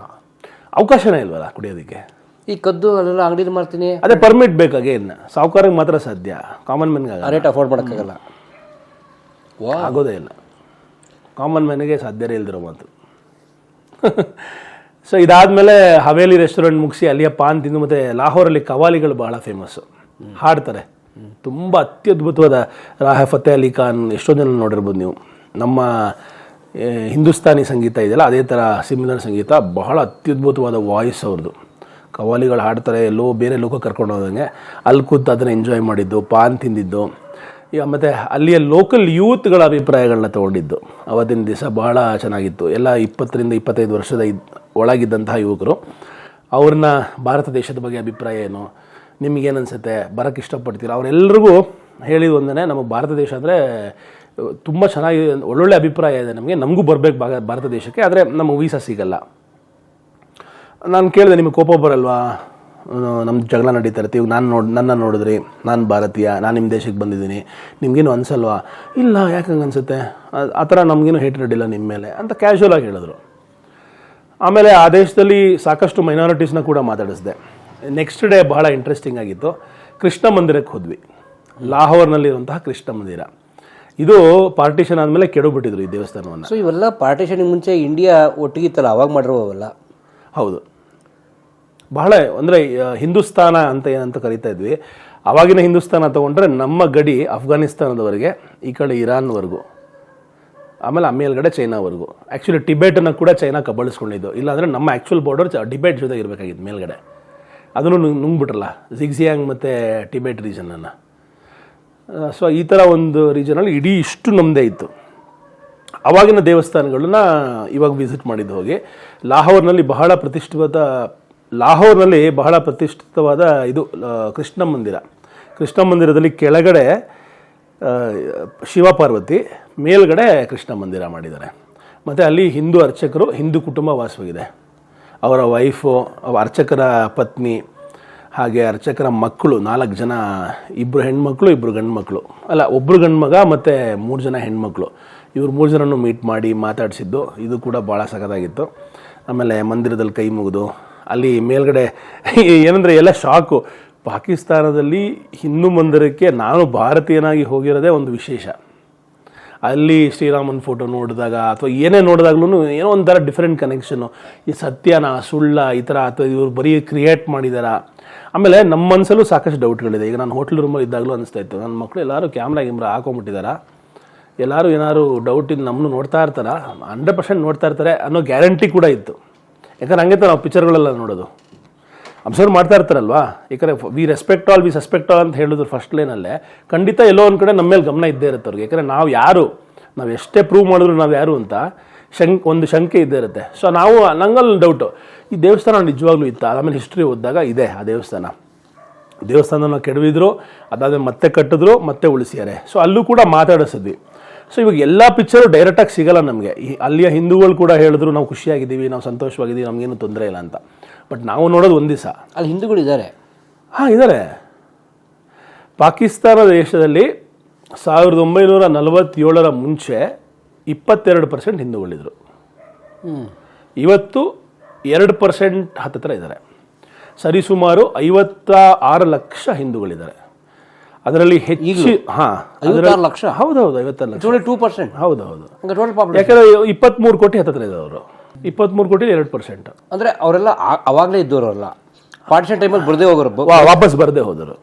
ಅವಕಾಶನೇ ಇಲ್ವಲ್ಲ ಕುಡಿಯೋದಕ್ಕೆ? ಈ ಕದ್ದು ಅದೆಲ್ಲ ಅಂಗಡಿ ಮಾಡ್ತೀನಿ ಅದೇ ಪರ್ಮಿಟ್ ಬೇಕಾಗೇನು ಸಾವುಕಾರಿಗೆ ಮಾತ್ರ ಸಾಧ್ಯ. ಕಾಮನ್ ಮ್ಯಾನ್ಗೆ ರೇಟ್ ಅಫೋರ್ಡ್ ಮಾಡೋಕ್ಕಾಗಲ್ಲ. ವಾ ಆಗೋದೇ ಇಲ್ಲ. ಕಾಮನ್ ಮ್ಯಾನಿಗೆ ಸಾಧ್ಯನೇ ಇಲ್ದಿರೋ ಮಾತು. [laughs] ಸೊ ಇದಾದಮೇಲೆ ಹವೇಲಿ ರೆಸ್ಟೋರೆಂಟ್ ಮುಗಿಸಿ ಅಲ್ಲಿಯ ಪಾನ್ ತಿಂದು ಮತ್ತು ಲಾಹೋರಲ್ಲಿ ಕವಾಲಿಗಳು ಬಹಳ ಫೇಮಸ್ಸು ಹಾಡ್ತಾರೆ. ತುಂಬ ಅತ್ಯದ್ಭುತವಾದ ರಾಹ ಫತೆ ಅಲಿ ಖಾನ್ ಎಷ್ಟೋ ಜನ ನೋಡಿರ್ಬೋದು ನೀವು. ನಮ್ಮ ಹಿಂದೂಸ್ತಾನಿ ಸಂಗೀತ ಇದೆಯಲ್ಲ ಅದೇ ಥರ ಸಿಮಿಲರ್ ಸಂಗೀತ ಬಹಳ ಅತ್ಯದ್ಭುತವಾದ ವಾಯ್ಸ್ ಅವ್ರದ್ದು ಕವಾಲಿಗಳು ಹಾಡ್ತಾರೆ, ಎಲ್ಲೋ ಬೇರೆ ಲೋಕ ಕರ್ಕೊಂಡು ಹೋದಂಗೆ. ಅಲ್ಲಿ ಕೂತು ಅದನ್ನು ಎಂಜಾಯ್ ಮಾಡಿದ್ದು, ಪಾನ್ ತಿಂದಿದ್ದು. ಈಗ ಮತ್ತು ಅಲ್ಲಿಯ ಲೋಕಲ್ ಯೂತ್ಗಳ ಅಭಿಪ್ರಾಯಗಳನ್ನ ತಗೊಂಡಿದ್ದು. ಅವತ್ತಿನ ದಿವಸ ಬಹಳ ಚೆನ್ನಾಗಿತ್ತು. ಎಲ್ಲ ಇಪ್ಪತ್ತರಿಂದ ಇಪ್ಪತ್ತೈದು ವರ್ಷದ ಇದ್, ಒಳಗಿದ್ದಂತಹ ಯುವಕರು. ಅವ್ರನ್ನ ಭಾರತ ದೇಶದ ಬಗ್ಗೆ ಅಭಿಪ್ರಾಯ ಏನು? ನಿಮಗೇನು ಅನಿಸುತ್ತೆ ಬರೋಕ್ಕೆ ಇಷ್ಟಪಡ್ತೀರಾ? ಅವರೆಲ್ಲರಿಗೂ ಹೇಳಿದ ಒಂದನೇ ನಮಗೆ ಭಾರತ ದೇಶ ಅಂದರೆ ತುಂಬ ಚೆನ್ನಾಗಿ, ಒಳ್ಳೊಳ್ಳೆ ಅಭಿಪ್ರಾಯ ಇದೆ ನಮಗೆ. ನಮಗೂ ಬರಬೇಕು ಭಾರತ ದೇಶಕ್ಕೆ. ಆದರೆ ನಮ್ಮ ವೀಸಾ ಸಿಗಲ್ಲ. ನಾನು ಕೇಳಿದೆ ನಿಮಗೆ ಕೋಪ ಬರಲ್ವಾ? ನಮ್ಮ ಜಗಳ ನಡೀತಾ ಇರುತ್ತೆ. ಇವಾಗ ನಾನು ನೋಡಿ ನನ್ನ ನೋಡಿದ್ರಿ ನಾನು ಭಾರತೀಯ, ನಾನು ನಿಮ್ಮ ದೇಶಕ್ಕೆ ಬಂದಿದ್ದೀನಿ, ನಿಮಗೇನು ಅನ್ಸಲ್ವಾ? ಇಲ್ಲ, ಯಾಕೆ ಹಂಗೆ ಅನಿಸುತ್ತೆ? ಆ ಥರ ನಮಗೇನು ಹೇಟ್ರೆಡ್ ಇಲ್ಲ ನಿಮ್ಮ ಮೇಲೆ ಅಂತ ಕ್ಯಾಶುವಲ್ ಆಗಿ ಹೇಳಿದ್ರು. ಆಮೇಲೆ ಆ ದೇಶದಲ್ಲಿ ಸಾಕಷ್ಟು ಮೈನಾರಿಟೀಸ್ನ ಕೂಡ ಮಾತಾಡಿಸಿದೆ. ನೆಕ್ಸ್ಟ್ ಡೇ ಬಹಳ ಇಂಟ್ರೆಸ್ಟಿಂಗ್ ಆಗಿತ್ತು. ಕೃಷ್ಣ ಮಂದಿರಕ್ಕೆ ಹೋದ್ವಿ. ಲಾಹೋರ್ನಲ್ಲಿರುವಂತಹ ಕೃಷ್ಣ ಮಂದಿರ. ಇದು ಪಾರ್ಟಿಷನ್ ಆದಮೇಲೆ ಕೆಡಬಿಟ್ಟಿದ್ರು ಈ ದೇವಸ್ಥಾನವನ್ನು. ಸೊ ಇವೆಲ್ಲ ಪಾರ್ಟಿಷನಿಗೆ ಮುಂಚೆ ಇಂಡಿಯಾ ಒಟ್ಟಿಗಿತ್ತಲ್ಲ? ಅವಾಗ ಮಾಡಿರೋವಲ್ಲ? ಹೌದು. ಬಹಳ, ಅಂದರೆ ಹಿಂದೂಸ್ತಾನ ಅಂತ ಏನಂತ ಕರಿತಾ ಇದ್ವಿ. ಅವಾಗಿನ ಹಿಂದೂಸ್ತಾನ ತಗೊಂಡ್ರೆ ನಮ್ಮ ಗಡಿ ಅಫ್ಘಾನಿಸ್ತಾನದವರೆಗೆ ಈ ಕಡೆ ಇರಾನ್ವರೆಗೂ, ಆಮೇಲೆ ಮೇಲ್ಗಡೆ ಚೈನಾವರೆಗೂ. ಆ್ಯಕ್ಚುಲಿ ಟಿಬೇಟನ್ನು ಕೂಡ ಚೈನಾ ಕಬಳಿಸ್ಕೊಂಡಿದ್ದು. ಇಲ್ಲಾಂದರೆ ನಮ್ಮ ಆ್ಯಕ್ಚುಲ್ ಬಾರ್ಡರ್ ಟಿಬೇಟ್ ಜೊತೆ ಇರಬೇಕಾಗಿತ್ತು ಮೇಲ್ಗಡೆ. ಅದನ್ನು ನುಂಗ್, ನುಂಗ್ಬಿಟ್ರಲ್ಲ ಜಿಗ್ಸಿಯಾಂಗ್ ಮತ್ತು ಟಿಬೇಟ್ ರೀಜನನ್ನು ಸೊ ಈ ಥರ ಒಂದು ರೀಜನಲ್ಲಿ ಇಡೀ ಇಷ್ಟು ನಮ್ಮದೇ ಇತ್ತು. ಅವಾಗಿನ ದೇವಸ್ಥಾನಗಳನ್ನ ಇವಾಗ ವಿಸಿಟ್ ಮಾಡಿದ್ದು ಹೋಗಿ. ಲಾಹೋರ್ನಲ್ಲಿ ಬಹಳ ಪ್ರತಿಷ್ಠಿತವಾದ, ಲಾಹೋರ್ನಲ್ಲಿ ಬಹಳ ಪ್ರತಿಷ್ಠಿತವಾದ ಇದು ಕೃಷ್ಣ ಮಂದಿರ. ಕೃಷ್ಣ ಮಂದಿರದಲ್ಲಿ ಕೆಳಗಡೆ ಶಿವಪಾರ್ವತಿ ಶಿವ ಪಾರ್ವತಿ, ಮೇಲ್ಗಡೆ ಕೃಷ್ಣ ಮಂದಿರ ಮಾಡಿದ್ದಾರೆ. ಮತ್ತು ಅಲ್ಲಿ ಹಿಂದೂ ಅರ್ಚಕರು, ಹಿಂದೂ ಕುಟುಂಬ ವಾಸವಾಗಿದೆ ಅವರ ವೈಫು ಅರ್ಚಕರ ಪತ್ನಿ, ಹಾಗೆ ಅರ್ಚಕರ ಮಕ್ಕಳು, ನಾಲ್ಕು ಜನ ಇಬ್ಬರು ಹೆಣ್ಮಕ್ಳು ಇಬ್ಬರು ಗಂಡು ಮಕ್ಕಳು ಅಲ್ಲ ಒಬ್ಬರು ಗಂಡು ಮಗ ಮತ್ತು ಮೂರು ಜನ ಹೆಣ್ಮಕ್ಳು. ಇವ್ರು ಮೂರು ಜನನೂ ಮೀಟ್ ಮಾಡಿ ಮಾತಾಡಿಸಿದ್ದು. ಇದು ಕೂಡ ಭಾಳ ಸಖತ್ತಾಗಿತ್ತು. ಆಮೇಲೆ ಮಂದಿರದಲ್ಲಿ ಕೈ ಮುಗಿದು, ಅಲ್ಲಿ ಮೇಲ್ಗಡೆ [laughs] ಏನಂದರೆ ಎಲ್ಲ ಶಾಕು ಪಾಕಿಸ್ತಾನದಲ್ಲಿ ಹಿಂದೂ ಮಂದಿರಕ್ಕೆ ನಾನು ಭಾರತೀಯನಾಗಿ ಹೋಗಿರೋದೇ ಒಂದು ವಿಶೇಷ. ಅಲ್ಲಿ ಶ್ರೀರಾಮನ್ ಫೋಟೋ ನೋಡಿದಾಗ ಅಥವಾ ಏನೇ ನೋಡಿದಾಗ್ಲೂ ಏನೋ ಒಂಥರ ಡಿಫ್ರೆಂಟ್ ಕನೆಕ್ಷನು ಈ ಸತ್ಯನ, ಸುಳ್ಳ, ಈ ಥರ ಅಥವಾ ಇವ್ರು ಬರೀ ಕ್ರಿಯೇಟ್ ಮಾಡಿದಾರ? ಆಮೇಲೆ ನಮ್ಮ ಮನಸ್ಸಲ್ಲೂ ಸಾಕಷ್ಟು ಡೌಟ್ಗಳಿದೆ ಈಗ ನಾನು ಹೋಟ್ಲ್ ರೂಮಲ್ಲಿ ಇದ್ದಾಗಲೂ ಅನಿಸ್ತಾ ಇತ್ತು. ನನ್ನ ಮಕ್ಕಳು ಎಲ್ಲರೂ ಕ್ಯಾಮ್ರಾ ಗಿಮ್ರಾ ಹಾಕೊಂಬಿಟ್ಟಿದಾರ ಎಲ್ಲರೂ ಏನಾದ್ರು ಡೌಟಿಂದ ನಮ್ಮನ್ನು ನೋಡ್ತಾ ಇರ್ತಾರ ಹಂಡ್ರೆಡ್ ಪರ್ಸೆಂಟ್ ನೋಡ್ತಾ ಇರ್ತಾರೆ ಅನ್ನೋ ಗ್ಯಾರಂಟಿ ಕೂಡ ಇತ್ತು. ಯಾಕಂದ್ರೆ ಹಂಗೆ ನಾವು ಪಿಕ್ಚರ್ಗಳೆಲ್ಲ ನೋಡೋದು. ಅಬ್ಸರ್ವ್ ಮಾಡ್ತಾ ಇರ್ತಾರಲ್ವಾ? ಯಾಕಂದ್ರೆ we respect all we suspect all ಅಂತ ಹೇಳಿದ್ರು ಫಸ್ಟ್ ಲೈನಲ್ಲೇ ಖಂಡಿತ ಎಲ್ಲೋ ಒಂದು ಕಡೆ ನಮ್ಮ ಮೇಲೆ ಗಮನ ಇದ್ದೇ ಇರುತ್ತೆ ಅವ್ರಿಗೆ. ಯಾಕಂದ್ರೆ ನಾವು ಯಾರು? ನಾವು ಎಷ್ಟೇ ಪ್ರೂವ್ ಮಾಡಿದ್ರು ನಾವು ಯಾರು ಅಂತ ಶಂಕ್ ಒಂದು ಶಂಕೆ ಇದ್ದೇ ಇರುತ್ತೆ. ಸೊ ನಾವು, ನಂಗಲ್ಲಿ ಡೌಟು ಈ ದೇವಸ್ಥಾನ ನಿಜವಾಗ್ಲೂ ಇತ್ತು? ಆಮೇಲೆ ಹಿಸ್ಟ್ರಿ ಓದಿದಾಗ ಇದೆ ಆ ದೇವಸ್ಥಾನ. ದೇವಸ್ಥಾನನ ಕೆಡವಿದ್ರು ಅದಾದ್ಮೇಲೆ ಮತ್ತೆ ಕಟ್ಟಿದ್ರು, ಮತ್ತೆ ಉಳಿಸ್ಯಾರೆ. ಸೊ ಅಲ್ಲೂ ಕೂಡ ಮಾತಾಡಿಸಿದ್ವಿ. ಸೊ ಇವಾಗ ಎಲ್ಲ ಪಿಕ್ಚರು ಡೈರೆಕ್ಟಾಗಿ ಸಿಗಲ್ಲ ನಮಗೆ. ಅಲ್ಲಿಯ ಹಿಂದೂಗಳು ಕೂಡ ಹೇಳಿದ್ರು ನಾವು ಖುಷಿಯಾಗಿದ್ದೀವಿ ನಾವು ಸಂತೋಷವಾಗಿದ್ದೀವಿ ನಮಗೇನು ತೊಂದರೆ ಇಲ್ಲ ಅಂತ. ಬಟ್ ನಾವು ನೋಡೋದು ಒಂದು ದಿವಸ. ಅಲ್ಲಿ ಹಿಂದೂಗಳು ಇದ್ದಾರೆ. ಹಾಂ ಇದ್ದಾರೆ ಪಾಕಿಸ್ತಾನ ದೇಶದಲ್ಲಿ ಸಾವಿರದ ಒಂಬೈನೂರ ನಲವತ್ತೇಳರ ಮುಂಚೆ ಇಪ್ಪತ್ತೆರಡು ಪರ್ಸೆಂಟ್ ಹಿಂದೂಗಳಿದ್ರು. ಇವತ್ತು ಎರಡು ಪರ್ಸೆಂಟ್ ಹತ್ತತ್ರ ಇದ್ದಾರೆ ಸರಿಸುಮಾರು ಐವತ್ತ ಆರು ಲಕ್ಷ ಹಿಂದೂಗಳಿದ್ದಾರೆ. ಅದರಲ್ಲಿ ಹೆಚ್ಚು ಹಾಂ ಐವತ್ತಾರು ಲಕ್ಷ? ಹೌದೌದು ಐವತ್ತಾರು ಲಕ್ಷ. ಟೂ ಪರ್ಸೆಂಟ್ ಹೌದೌದು. ಹೌದು ಟೋಟಲ್ ಪಾಪ್ಯುಲೇಷನ್ ಯಾಕಂದ್ರೆ ಇಪ್ಪತ್ತ್ಮೂರು ಕೋಟಿ ಹತ್ತಿರ ಇದೆ ಅವರು. ಇಪ್ಪತ್ಮೂರು ಕೋಟಿ ಎರಡು ಪರ್ಸೆಂಟ್ ಅಂದರೆ ಅವರೆಲ್ಲ ಆ- ಅವಾಗಲೇ ಇದ್ದವರು ಅಲ್ಲ ಪಾರ್ಟಿಷನ್ ಟೈಮಲ್ಲಿ ಬರದೇ ಹೋಗೋರು ವಾಪಸ್ ಬರದೇ ಹೋದರು.